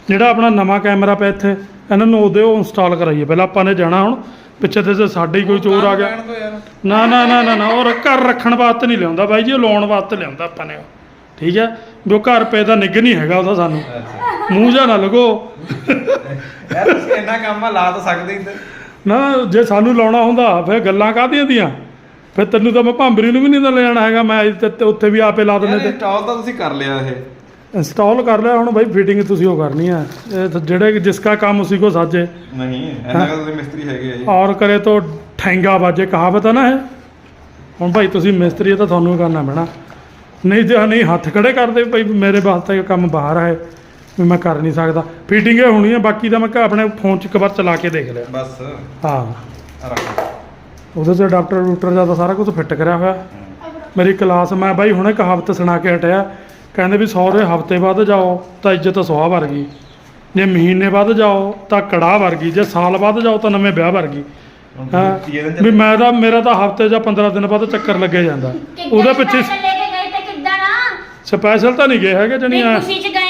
ਜਿਹੜਾ ਆਪਣਾ ਨਵਾਂ ਕੈਮਰਾ ਪਿਆ ਇੱਥੇ ਇਹਨਾਂ ਨੂੰ ਉਹਦੇ ਉਹ ਇੰਸਟਾਲ ਕਰਾਈਏ। ਪਹਿਲਾਂ ਆਪਾਂ ਨੇ ਜਾਣਾ ਹੁਣ ਪਿੱਛੇ ਤੇ ਜੇ ਸਾਡੇ ਹੀ ਕੋਈ ਚੋਰ ਆ ਗਿਆ। ਤੋਂ ਨਾ ਨਾ ਨਾ ਨਾ ਨਾ ਉਹ ਘਰ ਰੱਖਣ ਵਾਸਤੇ ਨਹੀਂ ਲਿਆਉਂਦਾ ਬਾਈ ਜੀ ਉਹ ਲਾਉਣ ਵਾਸਤੇ ਲਿਆਉਂਦਾ ਆਪਾਂ ਨੇ। ਠੀਕ ਹੈ? ਵੀ ਉਹ ਘਰ ਪਏ ਦਾ ਨਿੱਘ ਨਹੀਂ ਹੈਗਾ ਉਹਦਾ ਸਾਨੂੰ। ਮੂੰਹ ਜਾ ਨਾ ਲਗੋ। *laughs* ਯਾਰ ਤੁਸੀਂ ਇੰਨਾ ਕੰਮ ਆ ਲਾ ਤਾਂ ਸਕਦੇ ਇੱਧਰ। ਨਾ ਜੇ ਸਾਨੂੰ ਲਾਉਣਾ ਹੁੰਦਾ ਫਿਰ ਗੱਲਾਂ ਕਾਹਦੀਆਂ ਦੀਆਂ? ਫਿਰ ਤੈਨੂੰ ਤਾਂ ਮੈਂ ਭਾਂਬਰੀ ਨੂੰ ਵੀ ਨਹੀਂ ਤਾਂ ਲੈ ਜਾਣਾ ਹੈਗਾ ਮੈਂ ਤੇ ਉੱਥੇ ਵੀ ਆਪੇ ਲਾ ਦਿੰਦੇ ਤੇ। ਇੰਸਟਾਲ ਤਾਂ ਤੁਸੀਂ ਕਰ ਲਿਆ ਇਹ। ਇੰਸਟਾਲ ਕਰ ਲਿਆ ਹੁਣ ਬਾਈ ਫਿਟਿੰਗ ਤੁਸੀਂ ਉਹ ਕਰਨੀ ਹੈ ਇਹ ਤਾਂ ਜਿਹੜੇ ਜਿਸ ਕਾ ਕੰਮ ਉਸੀ ਕੋ ਸਾਜੇ। ਨਹੀਂ ਇੰਨਾ ਕਾ ਤੁਸੀਂ ਮਿਸਤਰੀ ਹੈਗੇ ਆ ਜੀ। ਔਰ ਕਰੇ ਤੋ ਠੈਂਗਾ ਬਾਜੇ ਕਹਾਵਤ ਹੈ ਨਾ ਇਹ। ਹੁਣ ਭਾਈ ਤੁਸੀਂ ਮਿਸਤਰੀ ਹੈ ਤਾਂ ਤੁਹਾਨੂੰ ਹੀ ਕਰਨਾ ਪੈਣਾ। ਨਹੀਂ ਤੇ ਨਹੀਂ ਹੱਥ ਖੜੇ ਕਰਦੇ ਭਾਈ ਮੇਰੇ ਵਾਸਤੇ ਇਹ ਕੰਮ ਬਾਹਰ ਹੈ ਵੀ ਮੈਂ ਕਰ ਨਹੀਂ ਸਕਦਾ। ਫਿਟਿੰਗ ਇਹ ਹੋਣੀ ਹੈ ਬਾਕੀ ਤਾਂ ਮੈਂ ਆਪਣੇ ਫੋਨ 'ਚ ਇੱਕ ਵਾਰ ਚਲਾ ਕੇ ਦੇਖ ਲਿਆ। ਬਸ। ਹਾਂ। ਰੱਖੋ। ਉਹਦੇ 'ਚ ਅਡਾਪਟਰ ਡੂਟਰ ਦਾ ਤਾਂ ਸਾਰਾ ਕੁਝ ਫਿੱਟ ਕਰਿਆ ਹੋਇਆ। ਮੇਰੀ ਕਲਾਸ ਮੈਂ ਬਾਈ ਹੁਣੇ ਕਹਾਵਤ ਸੁਣਾ ਕੇ ਹਟਿਆ। ਕਹਿੰਦੇ ਵੀ ਸਹੁਰੇ ਹਫ਼ਤੇ ਬਾਅਦ ਜਾਓ ਤਾਂ ਇੱਜ਼ਤ ਸੁਆਹ ਵਰਗੀ। ਜੇ ਮਹੀਨੇ ਬਾਅਦ ਜਾਓ ਤਾਂ ਕੜਾਹ ਵਰਗੀ। ਜੇ ਸਾਲ ਬਾਅਦ ਜਾਓ ਤਾਂ ਨਵੇਂ ਵਿਆਹ ਵਰਗੀ। ਹਾਂ। ਵੀ। ਮੈਂ ਤਾਂ ਮੇਰਾ ਤਾਂ ਹਫ਼ਤੇ ਜਾਂ 15 ਦਿਨ ਬਾਅਦ ਚੱਕਰ ਲੱਗੇ ਜਾਂਦਾ। ਉਹਦੇ ਪਿੱਛੇ ਲੈ ਕੇ ਗਏ ਤੇ ਕਿੱਦਾਂ ਨਾ? ਸਪੈਸ਼ਲ ਤਾਂ ਨਹੀਂ ਗਏ ਹੈਗੇ ਜਣੀ ਖੁਸ਼ੀ ਚ ਗਏ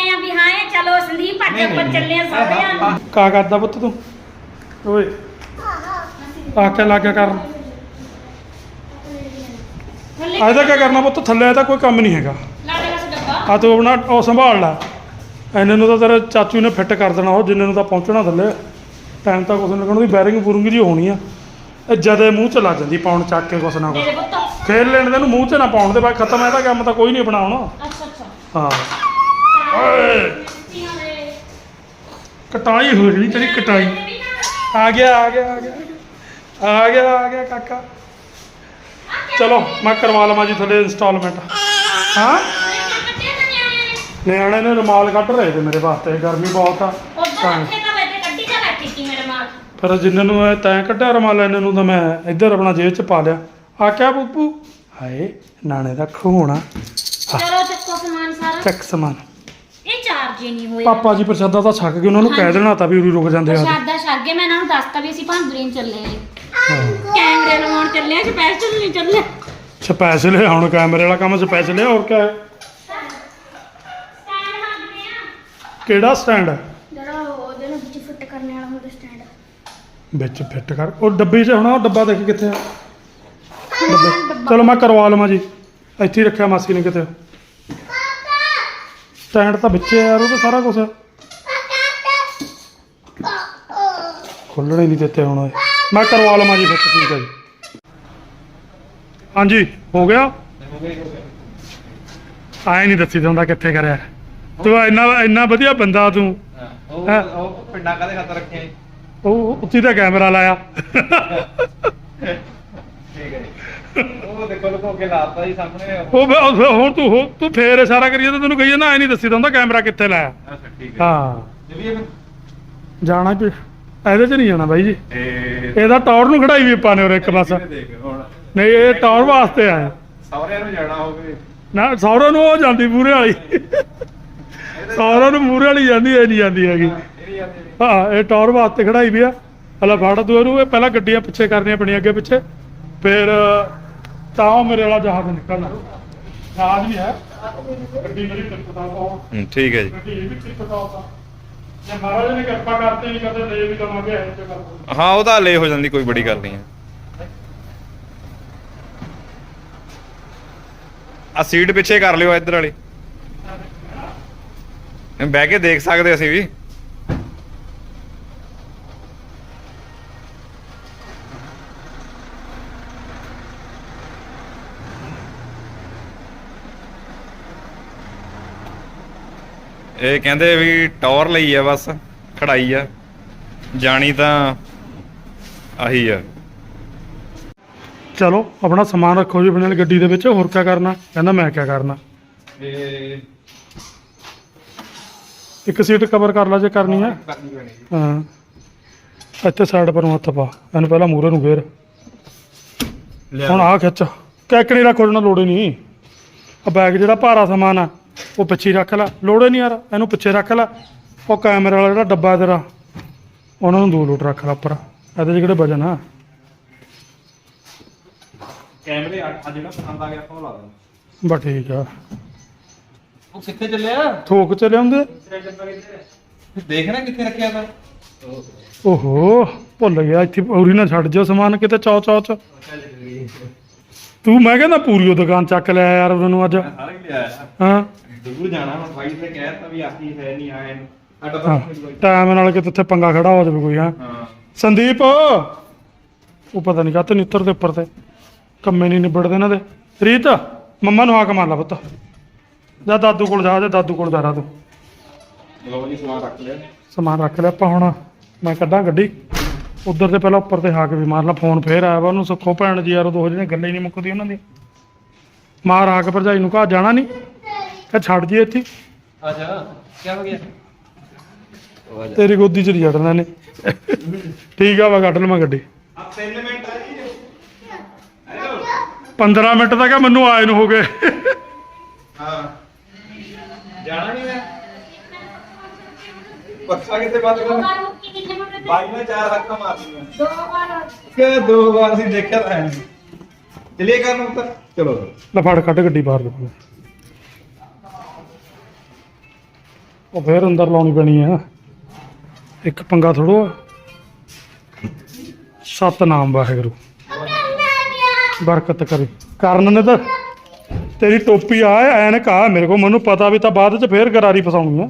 ਚਲੋ ਸੰਦੀਪ ਅੱਜ ਆਪਾਂ ਚੱਲੇ ਆ। ਸਾਰਿਆਂ ਨੂੰ ਕਾ ਕਰਦਾ ਪੁੱਤ ਤੂੰ? ਓਏ। ਆ ਕੇ ਲਾ ਕੇ ਕਰਨ? ਥੱਲੇ ਇਹਦਾ ਕੀ ਕਰਨਾ? ਪੁੱਤ? ਥੱਲੇ ਇਹਦਾ ਕੋਈ ਕੰਮ ਨਹੀਂ ਹੈਗਾ। ਲਾ ਦੇ ਬਸ ਡੱਬਾ। ਆ ਤੂੰ ਆਪਣਾ ਉਹ ਸੰਭਾਲ ਲੈ। ਇਹਨੇ ਨੂੰ ਤਾਂ ਤੇਰੇ ਚਾਚੂ ਨੇ ਫਿੱਟ ਕਰ ਦੇਣਾ ਉਹ ਜਿੰਨੇ ਨੂੰ ਤਾਂ ਪਹੁੰਚਣਾ ਥੱਲੇ। ਟਾਈਮ ਤਾਂ ਕੁਛ ਨਹੀਂ ਲੱਗਣਾ ਉਹਦੀ ਬੈਰਿੰਗ ਬੂਰਿੰਗ ਜੀ ਹੋਣੀ ਆ। ਇਹ ਜਦੇ ਮੂੰਹ ਚ ਲੱਗ ਜਾਂਦੀ ਪਾਉਣ ਚੱਕ ਕੇ ਕੁਛ ਨਾ ਕੁਛ। ਪੁੱਤ। ਖੇਲ ਲੈਣ ਦੇ ਨੂੰ ਮੂੰਹ 'ਚ ਨਾ ਪਾਉਣ ਦੇ ਬਾਅਦ ਖਤਮ ਹੈ ਇਹਦਾ ਕੰਮ ਤਾਂ ਕੋਈ ਨਹੀਂ ਬਣਾਉਣਾ ਅੱਛਾ ਅੱਛਾ। ਹਾਂ। ਓਏ। ਕਟਾਈ ਹੋ ਰਹੀ ਤੇਰੀ ਕਟਾਈ। ਆ ਗਿਆ ਆ ਗਿਆ ਆ ਗਿਆ। ਆ ਗਿਆ ਆ ਗਿਆ ਕਾਕਾ। ਚਲੋ ਮੈਂ ਕਰਵਾ ਲਵਾਂ ਜੀ ਤੁਹਾਡੇ ਇੰਸਟਾਲਮੈਂਟ ਹਾਂ? ਨਿਆਣੇ ਨੇ ਰੁਮਾਲ ਕੱਢ ਰਹੇ ਤੇ ਮੇਰੇ ਵਾਸਤੇ ਗਰਮੀ ਬਹੁਤ ਆ। ਤਾਂ ਫਿਰ ਜਿੰਨਾਂ ਨੂੰ ਇਹ ਤੈਂ ਕੱਢਿਆ ਰੁਮਾਲ ਇਹਨਾਂ ਨੂੰ ਤਾਂ ਮੈਂ ਇੱਧਰ ਆਪਣਾ ਜੇਬ 'ਚ ਪਾ ਲਿਆ। ਆ ਕਿਆ ਬੁੱਬੂ? ਹਾਏ ਨਾਣੇ ਦਾ ਖੂਣਾ ਚਲੋ ਚੱਕੋ ਸਮਾਨ ਸਾਰਾ। ਚੱਕ ਸਮਾਨ। ਇਹ ਚਾਰਜ ਹੀ ਨਹੀਂ ਹੋਇਆ। ਪਾਪਾ ਜੀ ਪ੍ਰਸ਼ਾਦਾ ਤਾਂ ਛੱਕ ਕੇ ਉਹਨਾਂ ਨੂੰ ਕਹਿ ਦੇਣਾ ਤਾਂ ਵੀ ਉਰੀ ਰੁਕ ਜਾਂਦੇ ਆ। ਪ੍ਰਸ਼ਾਦਾ ਛੱਡ ਕੇ ਮੈਂ ਇਹਨਾਂ ਨੂੰ ਦੱਸਤਾ ਵੀ ਅਸੀਂ ਭਾਂਦਰੀ ਨੂੰ ਚੱਲੇ ਆਂ। ਕੈਮਰੇ ਲਵਾਉਣ ਚੱਲੇ ਆ ਸਪੈਸ਼ਲ ਨਹੀਂ ਚੱਲੇ। ਸਪੈਸ਼ਲ ਹੈ ਹੁਣ ਕੈਮਰੇ ਵਾਲਾ ਕੰਮ ਸਪੈਸ਼ਲ ਹੈ ਹੋਰ ਕਿਆ ਹੈ? ਕਿਹੜਾ ਸਟੈਂਡ ਹੈ ਜਿਹੜਾ ਉਹਦੇ ਨੂੰ ਵਿੱਚ ਫਿੱਟ ਕਰਨੇ ਵਾਲਾ ਹੁੰਦਾ ਸਟੈਂਡ ਵਿੱਚ ਫਿੱਟ ਕਰ ਉਹ ਡੱਬੇ 'ਚ ਹੁਣ ਉਹ ਡੱਬਾ ਦੇਖ ਕਿੱਥੇ ਆ? ਡੱਬੇ। ਚਲੋ ਮੈਂ ਕਰਵਾ ਲਵਾਂ ਜੀ। ਇੱਥੇ ਹੀ ਰੱਖਿਆ ਮਾਸੀ ਨੇ ਕਿਤੇ। ਸਟੈਂਡ ਤਾਂ ਵਿੱਚੇ ਯਾਰ ਉਹ ਤਾਂ ਸਾਰਾ ਕੁਝ ਖੁੱਲਣੇ ਨਹੀਂ ਦਿੱਤੇ ਹੁਣ। ਮੈਂ ਕਰਵਾ ਲਵਾਂ ਜੀ ਫਿਰ ਠੀਕ ਹੈ ਜੀ। ਹਾਂਜੀ ਹੋ ਗਿਆ? ਆਏ ਨਹੀਂ ਦੱਸੀ ਦਿੰਦਾ ਕਿੱਥੇ ਕਰਿਆ। ਤੂੰ ਇੰਨਾ ਇੰਨਾ ਵਧੀਆ ਬੰਦਾ ਤੂੰ। ਉਹ ਪਿੰਡਾਂ ਕਾਦੇ ਹੱਥ ਰੱਖੇ ਉਹ ਉੱਤੀ ਦਾ ਕੈਮਰਾ ਲਾਇਆ। ਠੀਕ ਹੈ। ਉਹ ਦੇਖੋ ਲੁਕੋ ਕੇ ਲਾਤਾ ਜੀ ਸਾਹਮਣੇ। ਉਹ। ਹੁਣ ਤੂੰ ਹੋ- ਤੂੰ ਫੇਰ ਇਸ਼ਾਰਾ ਕਰੀਏ ਤਾਂ ਤੈਨੂੰ ਕਹੀਏ ਨਾ ਐ ਨਹੀਂ ਦੱਸੀ ਦਿੰਦਾ ਕੈਮਰਾ ਕਿੱਥੇ ਲਾਇਆ। ਅੱਛਾ ਠੀਕ ਹੈ। ਹਾਂ। ਚਲਿਏ ਫਿਰ। ਜਾਣਾ ਕਿ ਇਹਦੇ 'ਚ ਨਹੀਂ ਜਾਣਾ ਬਾਈ ਜੀ। ਇਹ ਇਹਦਾ ਟੌਰ ਨੂੰ ਖੜਾਈ ਵੀ ਆਪਾਂ ਨੇ ਉਰੇ ਇੱਕ ਪਾਸਾ। ਦੇਖ ਹੁਣ। ਨਹੀਂ ਇਹ ਟੌਰ ਵਾਸਤੇ ਆਇਆ। ਸਹੁਰਿਆਂ ਨੂੰ ਜਾਣਾ ਹੋਵੇ। ਨਾ ਸੌਰੋ ਨੂੰ ਉਹ ਜਾਂਦੀ ਮੂਰੇ ਵਾਲੀ। ਸੌਰੋ ਨੂੰ ਮੂਰੇ ਵਾਲੀ ਜਾਂਦੀ ਐ ਨਹੀਂ ਜਾਂਦੀ ਹੈਗੀ। ਇਹਦੀ। ਹਾਂ ਇਹ ਟੌਰ ਵਾਸਤੇ ਖੜਾਈ ਵੀ ਆ। ਹਲਾ ਫੜ ਦੂ ਇਹਨੂੰ ਇਹ ਪਹਿਲਾਂ ਗੱਡੀਆਂ ਪਿੱਛੇ ਕਰਨੀਆਂ ਪੈਣੀਆਂ ਅੱਗੇ ਪਿੱਛੇ। ਫਿਰ ਤਾਂ ਉਹ ਮੇਰੇ ਵਾਲਾ ਜਹਾਜ਼ ਨਿਕਲਣਾ ਜਹਾਜ਼ ਵੀ ਹੈ। ਗੱਡੀ ਮੇਰੀ ਉਹ ਹੂੰ, ਠੀਕ ਹੈ ਜੀ। ਗੱਡੀ ਇਹ ਵੀ ਦਾ ਉਹਦਾ ਜੇ ਮਹਾਰਾਜ ਨੇ ਕਿਰਪਾ ਕਰਤੇ ਨਹੀਂ ਕਦੇ ਲੈ ਵੀ ਲਵਾਂਗੇ ਇਹ ਤੇ ਕਰ ਹਾਂ ਉਹ ਤਾਂ ਲੈ ਹੋ ਜਾਂਦੀ ਕੋਈ ਬੜੀ ਗੱਲ ਨਹੀਂ ਹੈ। ਆ ਸੀਟ ਪਿੱਛੇ ਕਰ ਲਿਓ ਇੱਧਰ ਵਾਲੀ। ਬਹਿ ਕੇ ਦੇਖ ਸਕਦੇ ਅਸੀਂ ਵੀ। ਇਹ ਕਹਿੰਦੇ ਵੀ ਟੌਰ ਲਈ ਆ ਬਸ ਖੜਾਈ ਆ। ਜਾਣੀ ਤਾਂ ਆਹੀ ਆ। ਚਲੋ ਆਪਣਾ ਸਮਾਨ ਰੱਖੋ ਜੀ ਆਪਣੇ ਨਾਲ ਗੱਡੀ ਦੇ ਵਿੱਚ ਹੋਰ ਕੀ ਕਰਨਾ? ਕਹਿੰਦਾ ਮੈਂ ਕੀ ਕਰਨਾ? ਇਹ ਇੱਕ ਸੀਟ ਕਵਰ ਕਰ ਲਾ ਜੇ ਕਰਨੀ ਜੀ। ਹਾਂ। ਇੱਥੇ ਸਾਈਡ ਪਰ ਹੱਥ ਪਾ। ਇਹਨੂੰ ਪਹਿਲਾਂ ਮੂਰੇ ਨੂੰ ਫੇਰ। ਹੁਣ ਆਹ ਖਿੱਚ। ਕੈਕਣੀ ਰੱਖ ਉਹਨਾਂ ਲੋੜ ਹੀ ਨਹੀਂ। ਆ ਬੈਗ ਜਿਹੜਾ ਭਾਰਾ ਸਮਾਨ ਆ ਉਹ ਪਿੱਛੇ ਹੀ ਰੱਖ ਲੈ ਲੋੜ ਨਹੀਂ ਯਾਰ ਇਹਨੂੰ ਪਿੱਛੇ ਰੱਖ ਲੈ। ਉਹ ਕੈਮਰੇ ਵਾਲਾ ਜਿਹੜਾ ਡੱਬਾ ਤੇਰਾ ਉਹਨਾਂ ਨੂੰ ਦੋ ਲੋਟ ਰੱਖ ਲੈ ਉੱਪਰ ਇਹਦੇ 'ਚ ਕਿਹੜੇ ਵਜਨ ਆ? ਕੈਮਰੇ ਆ ਆ ਜਿਹੜਾ ਪਸੰਦ ਆ ਗਿਆ ਆਪਾਂ ਉਹ ਲਾ ਦਾਂਗੇ ਬਸ ਠੀਕ ਆ। ਉਹ ਕਿੱਥੇ ਚੱਲਿਆ? ਥੋਕ ਚ ਲਿਆਉਂਦੇ ਦੇਖਣਾ ਕਿੱਥੇ ਰੱਖਿਆ ਤਾ ਓਹੋ ਭੁੱਲ ਗਿਆ ਇੱਥੇ ਪੂਰੀ ਨਾ ਛੱਡ ਜਾ ਸਮਾਨ ਕਿਤੇ ਚੌ। ਚੌ ਚ ਤੂੰ ਮੈਂ ਕਹਿੰਦਾ ਪੂਰੀ ਉਹ ਦੁਕਾਨ ਚੱਕ ਲਿਆ ਯਾਰ ਉਹਨਾਂ ਨੂੰ ਅੱਜ। ਸਾਰਾ ਹੀ ਲਿਆਇਆ ਹਾਂ। ਦੂਰ ਜਾਣਾ ਹੁਣ ਬਾਈ ਨੇ ਕਹਿਤਾ ਵੀ ਆਖੀ ਹੈ ਨਹੀਂ ਆਏ ਨੂੰ ਸਾਡਾ ਹਾਂ। ਤਾਂ ਟਾਈਮ ਨਾਲ ਕਿਤੇ ਉੱਥੇ ਪੰਗਾ ਖੜਾ ਹੋ ਜਾਵੇ ਕੋਈ ਹਾਂ। ਸੰਦੀਪ! ਉਹ ਪਤਾ ਨਹੀਂ ਕਾਹਤੇ ਨਹੀਂ ਉੱਤਰਦੇ ਉੱਪਰ ਤੇ। ਕੰਮੇ ਨਹੀਂ ਨਿਬੜਦੇ ਇਹਨਾਂ ਦੇ। ਰੀਤ ਮੰਮਾ ਨੂੰ ਹਾਕ ਮਾਰ ਲਾ ਪੁੱਤ। ਜਾ ਦਾਦੂ ਕੋਲ ਜਾ ਜਾ ਦਾਦੂ ਕੋਲ ਜਾ ਤੂੰ। ਲੋ ਜੀ ਸਮਾਨ ਰੱਖ ਲਿਆ। ਸਮਾਨ ਰੱਖ ਲਿਆ ਆਪਾਂ ਹੁਣ। ਮੈਂ ਕੱਢਾਂ ਗੱਡੀ। ਉਧਰ ਤੇ ਪਹਿਲਾਂ ਉੱਪਰ ਤੇ ਹਾਕ ਵੀ ਮਾਰ ਲਾ ਫੋਨ ਫੇਰ ਆਇਆ ਵਾ ਉਹਨੂੰ ਸੁੱਖੋ ਭੈਣ ਜੀ ਯਾਰ ਉਹ ਦੋ ਜਿਹਨੇ ਗੱਲਾਂ ਹੀ ਨਹੀਂ ਮੁੱਕਦੀ ਉਹਨਾਂ ਦੀ ਮਾਰ ਹਾਕ ਭਰਜਾਈ ਨੂੰ ਕਹਾ ਜਾਣਾ ਨਹੀਂ ਕਹ ਛੱਡ ਜੀ ਇੱਥੇ। ਹੀ। ਅੱਛਾ ਕੀ ਹੋ ਗਿਆ? ਤੇਰੀ ਗੋਦੀ ਚ ਨਹੀਂ ਛੱਡਣਾ ਨੇ ਠੀਕ ਆ ਵਾ ਕੱਢ ਲਵਾਂ ਗੱਡੀ। ਆ 3 ਮਿੰਟ ਆ ਜੀ। ਹੈਲੋ 15 ਮਿੰਟ ਤੱਕ ਮੈਨੂੰ ਆਏ ਨੂੰ ਹੋ ਗਏ। ਹਾਂ। ਜਾਣਾ ਨਹੀਂ ਮੈਂ? ਪੱਖਾ ਕਿੱਥੇ ਬੰਦ ਕਰ ਬਾਈ ਨੇ ਚਾਰ ਹੱਥਾਂ ਮਾਰਦੀਆਂ ਦੋ ਵਾਰ। ਕਿ ਦੋ ਵਾਰ ਅਸੀਂ ਦੇਖਿਆ ਤਾਂ ਹੈ ਚਲਿਏ ਕਰਨ ਉੱਤਰ ਚਲੋ ਲੈ ਫੜ ਕੱਢ ਗੱਡੀ ਬਾਹਰ ਦੇ ਉਹ ਫੇਰ ਅੰਦਰ ਲਾਉਣੀ ਪੈਣੀ ਆ। ਇੱਕ ਪੰਗਾ ਥੋੜੋ ਸਤਨਾਮ ਵਾਹਿਗੁਰੂ। ਬਰਕਤ ਕਰੇ। ਕਰਨ ਨੇ ਤਾਂ ਤੇਰੀ ਟੋਪੀ ਆ ਐਨਕ ਆ ਮੇਰੇ ਕੋ ਮੈਨੂੰ ਪਤਾ ਵੀ ਤਾਂ ਬਾਅਦ ਚ ਫੇਰ ਗਰਾਰੀ ਫਸਾਉਣੀ ਆ।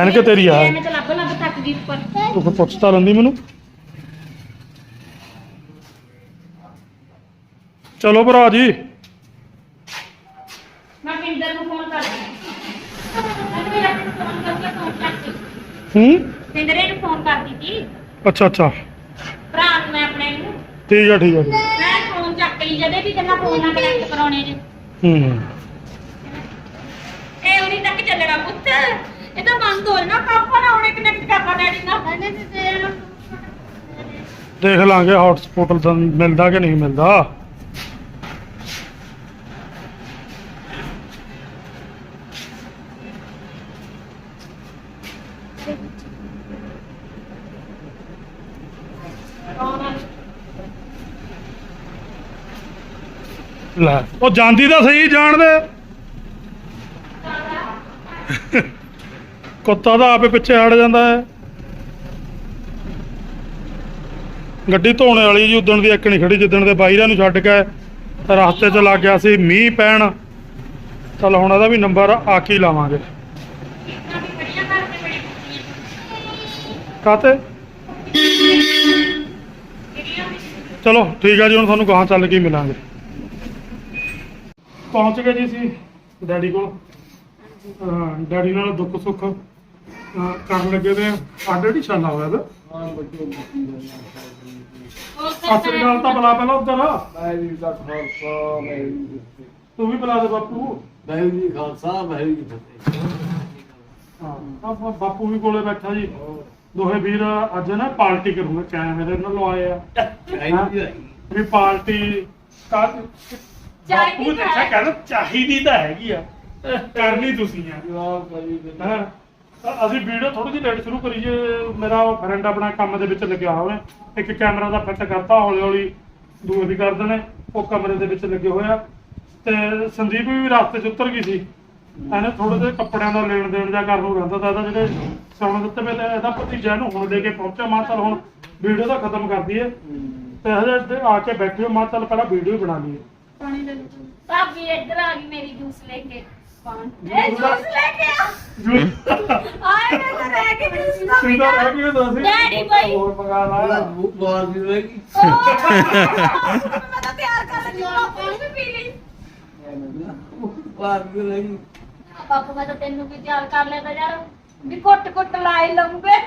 ਐਨਕ ਤੇਰੀ ਆ। ਲੱਭ ਗਈ ਉੱਪਰ ਤੂੰ ਫਿਰ ਪੁੱਛ ਤਾਂ ਲੈਂਦੀ ਮੈਨੂੰ। ਚਲੋ ਭਰਾ ਜੀ। ਮੈਂ ਪਿੰਦਰ ਨੂੰ ਫੋਨ ਕਰਦੀ ਹਾਂ। ਪਿੰਦਰੇ ਨੂੰ ਫੋਨ ਕਰਦੀ ਸੀ। ਅੱਛਾ ਅੱਛਾ। ਭਰਾ ਨੂੰ ਮੈਂ ਆਪਣੇ ਨੂੰ। ਠੀਕ ਆ ਠੀਕ ਆ। ਠੀਕ ਆ। ਮੈਂ ਫੋਨ ਚੱਕ ਲਈ ਜਦੇ ਵੀ ਤੇਨਾਂ ਫੋਨ ਨਾਲ ਕਨੈਕਟ ਕਰਾਉਣੇ ਜੀ। ਹੂੰ ਇਹ ਉਨੀ ਤੱਕ ਚੱਲਣਾ ਪੁੱਤ ਇਹ ਤਾਂ ਬੰਦ ਹੋ ਜਾਣਾ। ਪਾਪਾ ਨਾਲ ਹੁਣੇ ਕਨੈਕਟ ਕਰਨਾ ਡੈਡੀ ਨਾਲ। ਦੇਖ ਲਾਂਗੇ ਹੌਟਸਪੌਟ ਦਾ ਮਿਲਦਾ ਕਿ ਨਹੀਂ ਮਿਲਦਾ। ਲੈ ਉਹ ਜਾਂਦੀ ਤਾਂ ਸਹੀ ਜਾਣ ਕੁੱਤਾ ਦਾ ਆਪੇ ਪਿੱਛੇ ਹਟ ਜਾਂਦਾ ਹੈ। ਗੱਡੀ ਧੋਣੇ ਵਾਲੀ ਜੀ, ਉਦਣ ਦੀ ਇੱਕ ਨਹੀਂ ਖੜੀ, ਜਿੱਦਣ ਦੇ ਬਾਈਰਾਂ ਨੂੰ ਛੱਡ ਕੇ ਰਸਤੇ 'ਚ ਲੱਗ ਗਿਆ ਸੀ, ਮੀਂਹ ਪੈਣ। ਚਲ ਹੁਣ ਇਹਦਾ ਵੀ ਨੰਬਰ ਆ ਕੇ ਹੀ ਲਾਵਾਂਗੇ। ਕਾਤੇ ਚਲੋ, ਠੀਕ ਆ ਜੀ, ਹੁਣ ਤੁਹਾਨੂੰ ਗਾਹਾਂ ਚੱਲ ਕੇ ਮਿਲਾਂਗੇ। ਪਹੁੰਚ ਗਏ ਜੀ ਸੀ ਡੈਡੀ ਕੋਲ। ਅਹ ਡੈਡੀ ਨਾਲ ਦੁੱਖ ਸੁੱਖ ਕਰਨ ਲੱਗੇ ਤੇ ਆ ਡੈਡੀ ਛਾਲਾ ਹੋਇਆ ਤੇ ਸਤਿ ਸ੍ਰੀ ਅਕਾਲ ਤਾਂ ਬੁਲਾ ਪਹਿਲਾਂ ਉੱਧਰ। ਵਾਹਿਗੁਰੂ ਜੀ ਕਾ ਖਾਲਸਾ ਵਾਹਿਗੁਰੂ ਜੀ ਕੀ ਫਤਿਹ ਤੂੰ ਵੀ ਬੁਲਾ ਦੇ ਬਾਪੂ। ਵਾਹਿਗੁਰੂ ਜੀ ਕਾ ਖਾਲਸਾ ਵਾਹਿਗੁਰੂ ਜੀ ਕੀ ਫਤਿਹ ਹਾਂ ਬਾਪੂ ਵੀ ਕੋਲੇ ਬੈਠਾ ਜੀ। ਦੋਹੇ ਵੀਰ ਅੱਜ ਨਾ ਪਾਰਟੀ ਕਰੂਗੇ ਕੈਮਰੇ ਨਾਲ ਲਵਾਏ ਆ। ਚਾਹੀਦੀ ਵੀ ਪਾਰਟੀ ਕਾ ਚਾਹੀਦੀ ਬਾਪੂ ਤਾਂ ਹੈ। ਕਹਿੰਦਾ ਚਾਹੀਦੀ ਤਾਂ ਹੈਗੀ ਆ। ਕਰਨੀ ਤੁਸੀਂ ਆ। ਜਵਾਬ ਕਰੀ ਦੇ ਹਾਂ? ਤਾਂ ਅਸੀਂ ਵੀਡੀਓ ਥੋੜੀ ਜਿਹੀ ਲੇਟ ਸ਼ੁਰੂ ਕਰੀਏ। ਮੇਰਾ ਫਰੈਂਡ ਆਪਣਾ ਕੰਮ ਦੇ ਵਿੱਚ ਲੱਗਿਆ ਹੋਇਆ ਇੱਕ ਕੈਮਰਾ ਦਾ ਫਿੱਟ ਕਰਤਾ ਹੌਲੀ ਹੌਲੀ ਦੂਏ ਵੀ ਕਰ ਦੇਣੇ, ਉਹ ਕਮਰੇ ਦੇ ਵਿੱਚ ਲੱਗੇ ਹੋਇਆ ਤੇ ਸੰਦੀਪ ਵੀ ਰਸਤੇ 'ਚ ਉਤਰ ਗਈ ਸੀ। ਇਹਨੇ ਥੋੜੇ ਜਿਹੇ ਕੱਪੜਿਆਂ ਦਾ ਲੈਣ ਦੇਣ ਜਾਂ ਕਰਨ ਨੂੰ ਰਹਿੰਦਾ ਤਾਂ, ਇਹਦਾ ਜਿਹੜੇ ਸੌਣ ਦਿੱਤੇ ਵੇ ਇਹਦਾ ਭਤੀਜਾ ਨੂੰ ਹੁਣ ਦੇ ਕੇ ਪਹੁੰਚਿਆ। ਮਾਂ ਚੱਲ ਹੁਣ ਵੀਡੀਓ ਤਾਂ ਖਤਮ ਕਰਦੀ ਦਈਏ। ਤੇ ਹਜੇ ਆ ਕੇ ਬੈਠੇ ਮਾਂ ਚੱਲ ਪਹਿਲਾਂ ਵੀਡੀਓ ਬਣਾ ਲਈਏ। ਭਾਬੀ ਇੱਧਰ ਆ ਗਈ ਮੇਰੀ ਜੂਸ ਲੈ ਕੇ। ਇਹ ਜੂਸ ਲੈ ਕੇ ਆ। ਆਏ ਮੈਂ ਤਾਂ ਰਹਿ ਕੇ ਜੂਸ ਨਾ ਸਿੰਦਾ ਰਹਿ ਗਈ ਦੱਸ। ਡੈਡੀ ਭਾਈ ਹੋਰ ਮੰਗਾ ਲਾ। ਉਹ ਬਾਹਰ ਦੀ ਰਹੇਗੀ ਮੈਂ ਤਾਂ ਤਿਆਰ ਕਰ ਲੱਗੀ ਪਾਪਾ ਨੂੰ ਵੀ ਪੀ ਲਈ। ਬਾਹਰ ਦੀ ਰਹੇਗੀ ਪਾਪਾ ਮੈਂ ਤਾਂ ਤੈਨੂੰ ਵੀ ਤਿਆਰ ਕਰ ਲਿਆ ਤਾਂ ਯਾਰ ਵੀ ਕੁੱਟ ਕੁੱਟ ਲਾਏ ਲੰਬੇ।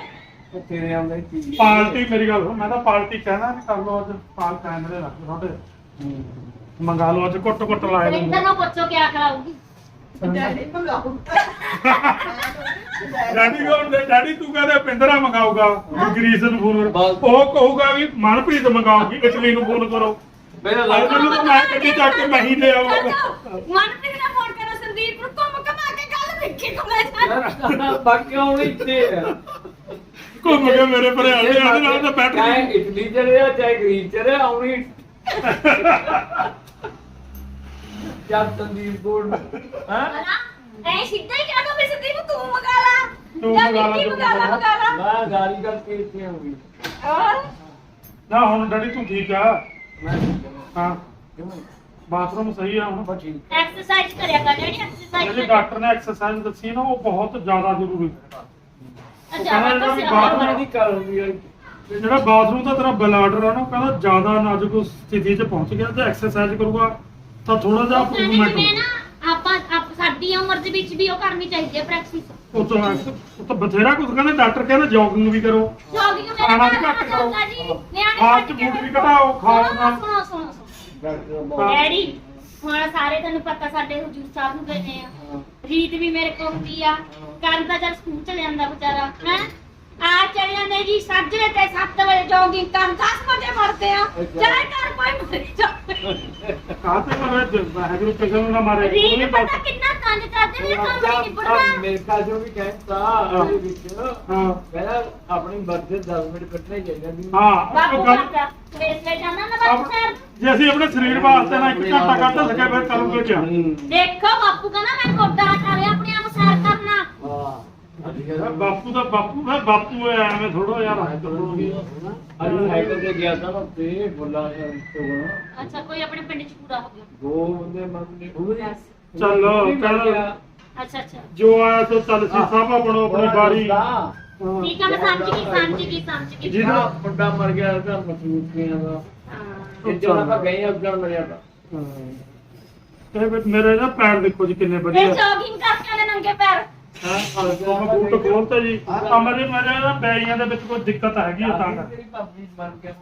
ਉਹ ਤੇਰੇ ਆਉਂਦੇ ਕੀ ਪਾਰਟੀ ਮੇਰੀ ਗੱਲ ਸੁਣ ਮੈਂ ਤਾਂ ਪਾਰਟੀ ਕਹਿਣਾ ਨਹੀਂ ਕਰ ਲਓ ਅੱਜ ਪਾਲ ਕੈਮਰੇ ਰੱਖ ਤੁਹਾਡੇ ਮੰਗਾ ਲਓ ਅੱਜ ਕੁੱਟ ਕੁੱਟ ਲਾਏ ਰਿੰਦਰ ਨੂੰ ਪੁੱਛੋ ਕਿਆ ਕਰਾਉਗੀ ਡੈਡੀ ਕੋਲ ਦੇ ਡੈਡੀ ਤੂੰ ਕਹਿੰਦੇ ਪਿੰਦਰਾ ਮੰਗਾਊਗਾ ਗਰੀਸ ਨੂੰ ਫੋਨ ਬਸ। ਉਹ ਕਹੂਗਾ ਵੀ ਮਨਪ੍ਰੀਤ ਮੰਗਾਊਗੀ ਇਟਲੀ ਨੂੰ ਫੋਨ ਕਰੋ। ਮੇਰਾ ਅੱਜ ਮੈਨੂੰ ਤਾਂ ਮੈਂ ਗੱਡੀ ਚੱਕ ਕੇ ਮੈਂ ਹੀ ਲੈ ਆਊਗਾ। ਮਨਪ੍ਰੀਤ ਨੇ ਫੋਨ ਕਰਾ ਸੰਦੀਪ ਨੂੰ ਘੁੰਮ ਘਮਾ ਕੇ ਗੱਲ ਦੇਖੀ ਕੋਲੇ ਜਾ ਯਾਰ ਬਾਕੀ ਆਉਣੇ ਇੱਥੇ? ਆ ਘੁੰਮ ਕੇ ਮੇਰੇ ਭਰੇ ਆਲੇ ਇਹਦੇ ਨਾਲ ਤਾਂ ਬੈਠ ਚਾਹੇ ਗਈ। ਇਟਲੀ ਚਲੇ ਆ ਚਾਹੇ ਗ੍ਰੀਸ ਚਲੇ ਆ, ਆਉਣੀ। ਜਦ ਤੰਦੀਰ ਕੋਲ ਹਾਂ? ਐ ਸਿੱਧਾ ਹੀ ਕਹਿ ਦੋ ਵੀ ਸੰਦੀਪ ਤੂੰ ਮੰਗਾ ਲਾ। ਤੂੰ ਜਾਂ ਮੰਗਾ ਲਾ, ਵਿੱਕੀ ਤੂੰ ਮੰਗਾ ਲਾ ਮੰਗਾ ਲਾ। ਮੈਂ ਗਾੜੀ ਕਰਕੇ ਇੱਥੇ ਆਉਂਗੀ ਹੋਰ? ਨਾ ਹੁਣ ਡੈਡੀ ਤੂੰ ਠੀਕ ਆ? ਮੈਂ ਹਾਂ। ਕਿਉਂ ਬਾਥਰੂਮ ਸਹੀ ਆ ਹੁਣ? ਬਸ ਠੀਕ ਐਕਸਰਸਾਈਜ਼ ਕਰਿਆ ਕਰ ਜਿਹੜੀ ਜਿਹੜੀ ਐਕਸਰਸਾਈਜ਼ ਡਾਕਟਰ ਨੇ ਐਕਸਰਸਾਈਜ਼ ਦੱਸੀ ਨਾ ਉਹ ਬਹੁਤ ਜ਼ਿਆਦਾ ਜ਼ਰੂਰੀ। ਹੈ ਅੱਛਾ ਮੈਂ ਤਾਂ ਬਾਥਰੂਮ ਮੈਂ ਨਹੀਂ ਕਰੂੰਗੀ ਯਾਰ ਤੇ ਜਿਹੜਾ ਬਾਥਰੂਮ ਦਾ ਤੇਰਾ ਬਲਾਡਰ ਆ ਨਾ ਉਹ ਕਹਿੰਦਾ ਜ਼ਿਆਦਾ ਨਾਜ਼ੁਕ ਸਥਿਤੀ 'ਚ ਪਹੁੰਚ ਗਿਆ ਤੇ ਐਕਸਰਸਾਈਜ਼ ਕਰੂਗਾ। ਤਾਂ ਥੋੜਾ ਜਿਹਾ ਇੰਪਰੂਵਮੈਂਟ ਨਾ ਆਪਾਂ ਆਪ ਸਾਡੀ ਉਮਰ ਦੇ ਵਿੱਚ ਵੀ ਉਹ ਕਰਨੀ ਚਾਹੀਦੀ ਹੈ ਪ੍ਰੈਕਟਿਸ ਉਹ ਤਾਂ ਉਹ ਤਾਂ ਬਥੇਰਾ ਕੁਝ ਕਹਿੰਦੇ ਡਾਕਟਰ ਕਹਿੰਦਾ ਜੋਗਿੰਗ ਵੀ ਕਰੋ। ਜੋਗਿੰਗ ਖਾਣਾ ਵੀ ਘੱਟ ਕਰੋ। ਫਾਸਟ ਫੂਡ ਵੀ ਘਟਾਓ, ਖਾਓ ਨਾ। ਸੁਣੋ ਸੁਣੋ ਡੈਡੀ ਹੁਣ ਸਾਰੇ ਤੈਨੂੰ ਪਤਾ ਸਾਡੇ ਹਜੂਰ ਸਾਹਿਬ ਨੂੰ ਗਏ ਆ। ਰੀਤ ਵੀ ਮੇਰੇ ਕੋਲ ਹੁੰਦੀ ਆ। ਕਰਨ ਤਾਂ ਜਦ ਸਕੂਲ ਚਲੇ ਜਾਂਦਾ ਵਿਚਾਰਾ ਹੈ? ਆ ਚਲੇ ਜਾਂਦੇ ਜੀ ਸੱਜਰੇ ਤੇ 7 ਵਜੇ ਜੋਗਿੰਗ ਕਰਨ 10 ਵਜੇ ਮਰਦੇ ਆ। ਚਾਹੇ ਘਰ ਕੋਈ ਮਰੀ ਜਾਵੇ ਕਾਹਤੇ ਮਰੇ ਵਾਹਿਗੁਰੂ ਕਿਸੇ ਨੂੰ ਨਾ ਮਾਰੇ ਰੀਤ ਪਤਾ ਕਿੰਨਾ ਤੰਗ ਕਰਦੇ ਨੇ ਕੰਮ ਨਹੀਂ ਨਿਬੜਦਾ ਮੇਰੇ ਕਾਲ ਜੋ ਵੀ ਕਹਿੰਦਾ ਇਹਦੇ ਵਿੱਚ ਹਾਂ। ਕਹਿੰਦਾ ਆਪਣੀ ਮਰਜ਼ੀ 10 ਮਿੰਟ ਕੱਟਣੇ ਚਾਹੀਦੇ ਨੇ ਹਾਂ। ਬਾਪੂ ਉਹ ਗੱਲ- ਕਰਦਾ ਸਵੇਰੇ ਸਵੇਰੇ ਜਾਂਦਾ ਨਾ ਬਾਪੂ ਸਰ। ਜੇ ਅਸੀਂ ਆਪਣੇ ਸਰੀਰ ਵਾਸਤੇ ਨਾ ਇੱਕ ਘੰਟਾ ਕੱਢ ਸਕੇ ਫਿਰ ਕਰੂਗੇ ਕੀ ਦੇਖੋ ਬਾਪੂ ਕਹਿੰਦਾ ਮੈਂ ਗੋਡਾ ਹਟਾ ਲਿਆ ਆਪਣੇ ਬਾਪੂ ਦਾ ਬਾਪੂ ਬਾਪੂ ਹੈ ਐਵੇਂ ਥੋੜਾ ਯਾਰ ਹੈ ਅੱਜ ਸਾਈਕਲ ਤੇ ਗਿਆ ਤਾਂ ਤੇ ਬੋਲਾ ਤੋਂ ਅੱਛਾ ਕੋਈ ਆਪਣੇ ਪਿੰਡ ਚ ਪੂਰਾ ਹੋ ਗਿਆ? ਦੋ ਬੰਦੇ ਮੰਨੇ ਹੋਏ ਚੱਲ ਕਹਿੰਦਾ ਅੱਛਾ ਅੱਛਾ। ਜੋ ਆਇਆ ਸੋ ਚੱਲ ਸੀ ਸਭ ਆਪਣੋ ਆਪਣੀ ਬਾਰੀ। ਹਾਂ। ਠੀਕ ਆ ਮੈਂ ਸਮਝ ਗਈ ਸਮਝ ਗਈ ਸਮਝ ਗਈ। ਜਿਹਦਾ- ਮੁੰਡਾ ਮਰ ਗਿਆ ਤਾਂ ਮਸੂਦ ਗਿਆ ਦਾ ਹਾਂ। ਇਹ ਜਦੋਂ ਆਪਾਂ ਗਏ ਅੱਗਣ ਮਰਿਆ ਤਾਂ। ਹਾਂ। ਇਹ ਵੀ ਮੇਰੇ ਨਾ ਪੈਰ ਦੇਖੋ ਜੀ ਕਿੰਨੇ ਇਹ ਵਧੀਆ। ਜੋਗਿੰਗ ਕਰਕੇ ਨੰਗੇ ਪੈਰ। ਹਾਂ ਬੂਟ ਖੋਲਤਾ ਜੀ। ਆ ਮੇਰੇ ਨਾ ਬੈਰੀਆਂ ਦੇ ਵਿੱਚ ਕੋਈ ਦਿੱਕਤ ਹੈਗੀ ਆ ਤਾਂ ਕਰਕੇ। ਤੇਰੀ ਭਾਬੀ ਮਰ ਗਿਆ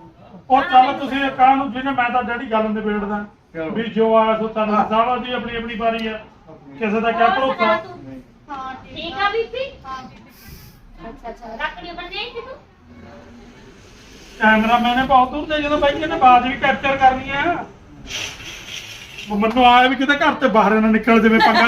ਉਹ ਚੱਲ ਤੁਸੀਂ ਇਹ ਕਾਹ ਨੂੰ ਜਿਹਨੇ ਮੈਂ ਤਾਂ ਡੈਡੀ ਗੱਲ ਨਿਬੇੜਦਾ। ਵੀ ਜੋ ਆਇਆ ਸੋ ਤੁਹਾਨੂੰ ਸਾਵਾ ਦੀ ਆਪਣੀ ਆਪਣੀ ਵਾਰੀ ਆ। ਕਿਸੇ ਦਾ ਕਿਆ ਭਰੋਸਾ? ਹਾਂ ਠੀਕ ਆ। ਬੀਬੀ? ਹਾਂ ਬੀਬੀ। ਅੱਛਾ ਅੱਛਾ। ਰੱਖੜੀ ਬਣ ਜਾਈ ਤੂੰ ਕੈਮਰਾ ਮੈਨੇ ਬਹੁਤ ਦੂਰ ਤੇ ਜਦੋਂ ਬਾਈ ਇਹਨੇ ਬਾਜ ਵੀ ਕੈਪਚਰ ਕਰਨੀ ਆ। ਉਹ ਮੈਨੂੰ ਆਇਆ ਵੀ ਕਿਤੇ ਘਰ ਤੇ ਬਾਹਰ ਨਾ ਨਿਕਲ ਜਾਵੇ ਪੰਗਾ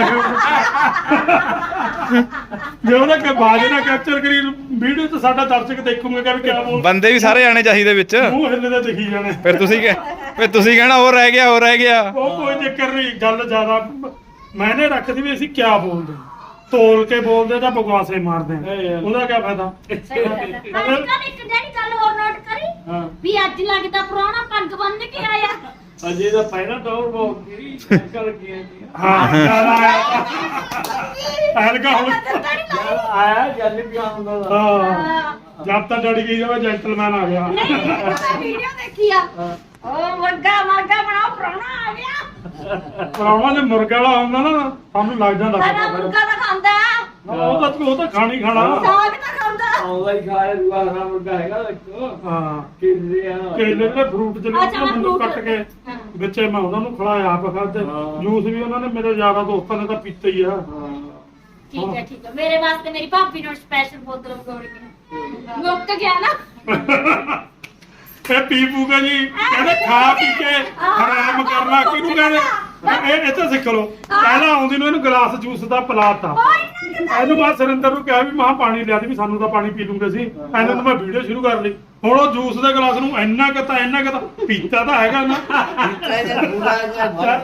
ਜੇ ਉਹਨੇ ਕਿ ਬਾਜ ਨਾ ਕੈਪਚਰ ਕਰੀ ਵੀਡੀਓ ਤੇ ਸਾਡਾ ਦਰਸ਼ਕ ਦੇਖੂਗੇ ਕਿ ਵੀ ਕਿਆ ਬੋਲ ਬੰਦੇ ਵੀ ਸਾਰੇ ਆਣੇ ਚਾਹੀਦੇ ਵਿੱਚ। ਮੂੰਹ ਹਿੱਲਦੇ ਦਿਖੀ ਜਾਣੇ। ਫਿਰ ਤੁਸੀਂ ਕਹਿ ਫਿਰ ਤੁਸੀਂ ਕਹਿਣਾ ਹੋਰ ਰਹਿ ਗਿਆ ਹੋਰ ਰਹਿ ਗਿਆ। ਉਹ ਕੋਈ ਚੱਕਰ ਨਹੀਂ ਗੱਲ ਜ਼ਿਆਦਾ ਮੈਨੇ ਰੱਖਦੀ ਵੀ ਅਸੀਂ ਕਿਆ ਬੋਲਦੇ ਤੋਲ ਕੇ ਬੋਲਦੇ ਤਾਂ ਬਕਵਾਸੇ ਮਾਰਦੇ ਆ। ਉਹਦਾ ਕੀ ਫਾਇਦਾ? ਸਹੀ ਗੱਲ ਹੈ। ਅੱਜ ਕੱਲ ਇੱਕ ਜਿਹੜੀ ਗੱਲ ਹੋਰ ਨੋਟ ਕਰੀ ਵੀ ਅੱਜ ਲੱਗਦਾ ਪੁਰਾਣਾ ਪੱਗ ਬੰਨ ਕੇ ਆਇਆ। ਅਜੇ ਦਾ ਪਹਿਲਾਂ ਟੌਰ ਬਹੁਤ ਕੀ ਨਿਕਲ ਗਿਆ ਹਾਂ। ਜ਼ਿਆਦਾ ਐਲਗਾ ਹੁਣ ਆਇਆ ਜਦ ਵੀ ਆਉਂਦਾ ਦਾ। ਹਾਂ। ਜਦ ਤੱਕ ਡੜੀ ਗਈ ਜਾਵੇ ਜੈਂਟਲਮੈਨ ਆ ਗਿਆ। ਨਹੀਂ ਮੈਂ ਵੀਡੀਓ ਦੇਖੀ ਆ। ਉਹ ਮੁਰਗਾ ਮੁਰਗਾ ਬਣਾਓ ਪੁਰਾਣਾ ਆ ਗਿਆ। ਪਰਾਉਣਾ ਜੇ ਮੁਰਗਾ ਵਾਲਾ ਹੁੰਦਾ ਨਾ ਸਾਨੂੰ ਲੱਗ ਜਾਂਦਾ। ਪਤਾ ਫਿਰ। ਮੁਰਗਾ ਤਾਂ ਖਾਂਦਾ ਉਹ ਤਾਂ ਉਹ ਤਾਂ ਖਾਣੀ ਖਾਣਾ। ਸਾਗ ਤਾਂ ਖਾਂਦਾ। ਆਉਂਦਾ ਹੀ ਖਾਇਆ ਦੁਆ ਨਾ ਮੁਰਗਾ ਹੈਗਾ ਦੇਖੋ ਹਾਂ। ਕਿੰਨੇ ਆ। ਕੇਲੇ ਦੇ ਫਰੂਟ ਜਿਹੜੇ ਅੱਛਾ, ਮੈਂ ਮੈਨੂੰ fruit ਕੱਟ ਕੇ ਹਾਂ। ਵਿੱਚੇ ਮੈਂ ਉਹਨਾਂ ਨੂੰ ਖਿਲਾਇਆ ਆਪ ਖਾਦੇ ਹਾਂ। ਜੂਸ ਵੀ ਉਹਨਾਂ ਨੇ ਮੇਰੇ ਯਾਰਾਂ ਦੋਸਤਾਂ ਨੇ ਤਾਂ ਪੀਤਾ ਹੀ ਆ। ਹਾਂ। ਠੀਕ ਹੈ ਠੀਕ ਹੈ। ਮੇਰੇ ਵਾਸਤੇ ਮੇਰੀ ਭਾਬੀ ਨੂੰ ਸਪੈਸ਼ਲ ਬੋਤਲ ਬਗੋੜ ਕੇ। ਮੁੱਕ ਗਿਆ ਨਾ। *laughs* ਇਹ ਪੀ ਪੂਗਾ ਜੀ। ਕਹਿੰਦੇ ਖਾ ਪੀ ਕੇ ਹਰਾਮ ਕਰਨਾ ਕਿਹਨੂੰ ਕਹਿੰਦੇ? ਇਹ ਇਹ ਤਾਂ ਸਿੱਖ ਲਓ। ਪਹਿਲਾਂ ਆਉਂਦੀ ਨੂੰ ਇਹਨੂੰ ਗਲਾਸ ਜੂਸ ਦਾ ਪਿਲਾਤਾ। ਇਹਨੂੰ ਬਾਅਦ ਸਰਿੰਦਰ ਨੂੰ ਕਿਹਾ ਵੀ ਮਾਂ ਪਾਣੀ ਲਿਆ ਦੀ ਵੀ ਸਾਨੂੰ ਤਾਂ ਪਾਣੀ ਪੀ ਲੂੰਗੇ ਸੀ। ਇਹਨਾਂ ਨੂੰ ਮੈਂ ਵੀਡੀਓ ਸ਼ੁਰੂ ਕਰ ਲਈ। ਹੁਣ ਉਹ ਜੂਸ ਦੇ ਗਲਾਸ ਨੂੰ ਇੰਨਾ ਕੁ ਇੰਨਾ ਕੁ ਪੀਤਾ ਤਾਂ ਹੈਗਾ ਨਾ।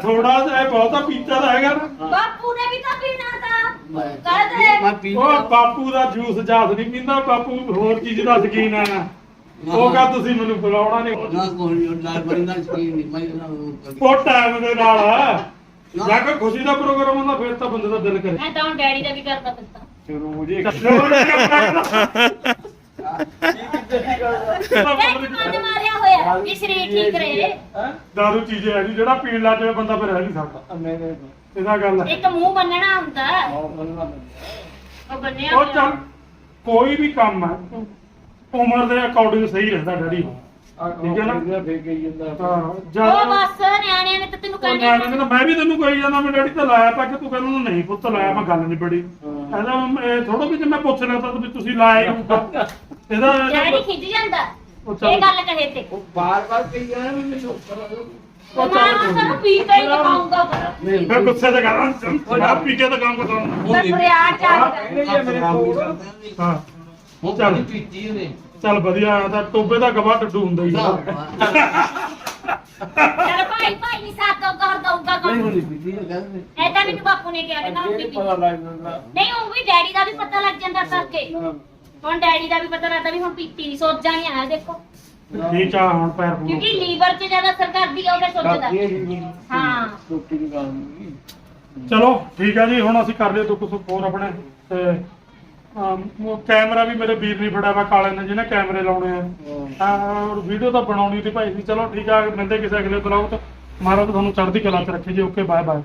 ਥੋੜਾ ਜਿਹਾ ਇਹ ਬਹੁਤਾ ਪੀਤਾ ਤਾਂ ਹੈਗਾ ਨਾ। ਬਾਪੂ ਨੇ ਵੀ ਤਾਂ ਪੀਣਾ ਤਾਂ। ਮੈਂ ਕਹਦੇ ਉਹ ਬਾਪੂ ਦਾ ਜੂਸ ਜਾਸ ਨਹੀਂ ਪੀਂਦਾ ਬਾਪੂ ਹੋਰ ਚੀਜ਼ ਦਾ ਸ਼ਕੀਨ ਆ ਉਹ ਕਹ ਤੁਸੀਂ ਮੈਨੂੰ ਬੁਲਾਉਣਾ ਨਹੀਂ ਉਹ ਟਾਈਮ ਦੇ ਨਾਲ। ਜਾਂ ਕੋਈ ਖੁਸ਼ੀ ਦਾ ਪ੍ਰੋਗਰਾਮ ਹੁੰਦਾ ਫਿਰ ਤਾਂ ਬੰਦੇ ਦਾ ਦਿਲ ਕਰੇ। ਮੈਂ ਤਾਂ ਹੁਣ ਡੈਡੀ ਦਾ ਵੀ ਕਰਦਾ ਦਿੱਤਾ ਚਲੋ ਜੀ ਇੱਕ ਮਨ ਮਾਰਿਆ ਹੋਇਆ ਵੀ ਸਰੀਰ ਠੀਕ ਰਹੇ। ਦਾਰੂ ਚੀਜ਼ ਹੈ ਜੀ ਜਿਹੜਾ ਪੀਣ ਲੱਗ ਜਾਵੇ ਬੰਦਾ ਫਿਰ ਰਹਿ ਨਹੀਂ ਸਕਦਾ। ਇਹਦਾ ਗੱਲ ਹੈ। ਇੱਕ ਮੂੰਹ ਬੰਨਣਾ ਹੁੰਦਾ। ਉਹ ਬੰਨਿਆ ਉਹ। ਚੱਲ ਕੋਈ ਵੀ ਕੰਮ ਹੈ ਉਮਰ ਦੇ ਅਕੋਰਡਿੰਗ ਸਹੀ ਰਹਿੰਦਾ ਡੈਡੀ। ਆ ਠੀਕ ਹੈ ਨਾ? ਫੇਕ ਗਈ ਜਾਂਦਾ ਹਾਂ ਉਹ ਜ਼ਿਆਦਾ ਬਸ ਨਿਆਣਿਆਂ ਨੇ ਤਾਂ ਤੈਨੂੰ ਉਹ ਕਹਿਣਾ ਨਿਆਣੇ ਨੇ ਤਾਂ ਮੈਂ ਵੀ ਤੈਨੂੰ ਕਹੀ ਜਾਂਦਾ ਮੈਂ ਡੈਡੀ ਤੇ ਲਾਇਆ ਪਾ ਕਿ ਤੂੰ ਕਹਿੰਦਾ ਨਹੀਂ ਪੁੱਤ ਲਾਇਆ ਮੈਂ ਗੱਲ ਨਹੀਂ ਬੜੀ ਹਾਂ। ਕਹਿੰਦਾ ਇਹ ਥੋੜਾ ਵੀ ਜੇ ਮੈਂ ਪੁੱਛ ਲਿਆ ਤਾਂ ਵੀ ਤੁਸੀਂ ਲਾਇਆ ਹੋਊਗਾ। ਇਹਦਾ ਡੈਡੀ ਖਿੱਚ ਜਾਂਦਾ। ਉਹ ਚੱਲ- ਇਹ ਗੱਲ ਕਹੇ ਤੇ। ਉਹ ਬਾਰ ਬਾਰ ਕਹੀ ਜਾਣਾ ਵੀ ਮੈਨੂੰ ਉੱਪਰ ਆ ਜਾਓ। ਉਹ ਮਾਂ ਸਾਨੂੰ ਪੀ ਕੇ ਹੀ ਦਿਖਾਉਂਗਾ ਨਹੀਂ ਫਿਰ ਗੁੱਸੇ ਤੇ ਕਰਾਂ ਸ਼ਰਾਬ ਪੀ ਕੇ ਤਾਂ ਕੰਮ ਕਰਦਾ ਮੈਂ ਫਰਿਆਦ ਚੱਲਦਾ ਕਹਿੰਦੇ ਜੇ ਮੇਰੇ ਕੋਲ। ਹਾਂ। ਉਹ ਚੱਲ। ਪੀਤੀ ਉਹਨੇ। ਚੱਲ ਵਧੀਆ ਆ ਤਾਂ ਟੋਬੇ ਦਾ ਗਵਾ ਟੱਡੂ ਹੁੰਦਾ ਹੀ ਆ। ਚਲ ਭਾਈ ਭਾਈ ਨਹੀਂ ਸਾਥ ਦਊਗਾ ਦਊਗਾ ਨਹੀਂ ਕੰਮ ਪੀਤੀ ਉਹ ਕਹਿੰਦੇ ਐ ਤਾਂ ਮੈਨੂੰ ਬਾਪੂ ਨੇ ਕਿਹਾ ਪੀ ਪਤਾ ਲੱਗ ਜਾਂਦਾ। ਨਹੀਂ ਉਹ ਵੀ ਡੈਡੀ ਦਾ ਵੀ ਪਤਾ ਲੱਗ ਜਾਂਦਾ ਕਰਕੇ ਹੁਣ ਡੈਡੀ ਦਾ ਵੀ ਪਤਾ ਲੱਗਦਾ ਵੀ ਹੁਣ ਪੀਤੀ ਨਹੀਂ ਸੋਚ ਜਾਣੀ ਆ ਦੇਖੋ। ਠੀਕ ਆ ਹੁਣ ਪੈਰ ਪੂਰ ਕਿਉਂਕਿ ਲੀਵਰ 'ਚ ਜ਼ਿਆਦਾ ਅਸਰ ਕਰਦੀ ਆ ਉਹ ਫਿਰ ਸੋਚਦਾ ਹਾਂ। ਰੋਟੀ ਦੀ ਗੱਲ ਨਹੀਂ। ਚਲੋ ਠੀਕ ਆ ਜੀ ਹੁਣ ਅਸੀਂ ਕਰ ਲਿਆ ਦੁੱਖ ਸੁੱਖ ਹੋਰ ਆਪਣੇ ਤੇ ਅਮ, ਉਹ ਕੈਮਰਾ ਵੀ ਮੇਰੇ ਵੀਰ ਨਹੀਂ ਫੜਿਆ ਵਾ ਕਾਲੇ ਨੇ ਜਿਹਨੇ ਕੈਮਰੇ ਲਾਉਣੇ ਆ। ਆ ਵੀਡੀਓ ਤਾਂ ਬਣਾਉਣੀ ਸੀ ਭਾਈ ਸੀ ਚਲੋ ਠੀਕ ਆ ਮਿਲਦੇ ਕਿਸੇ ਅਗਲੇ ਬਲੌਗ ਤੇ। ਮਹਾਰਾਜ ਤੁਹਾਨੂੰ ਚੜ੍ਹਦੀ ਕਲਾ ਚ ਰੱਖੇ ਜੀ। Okay bye bye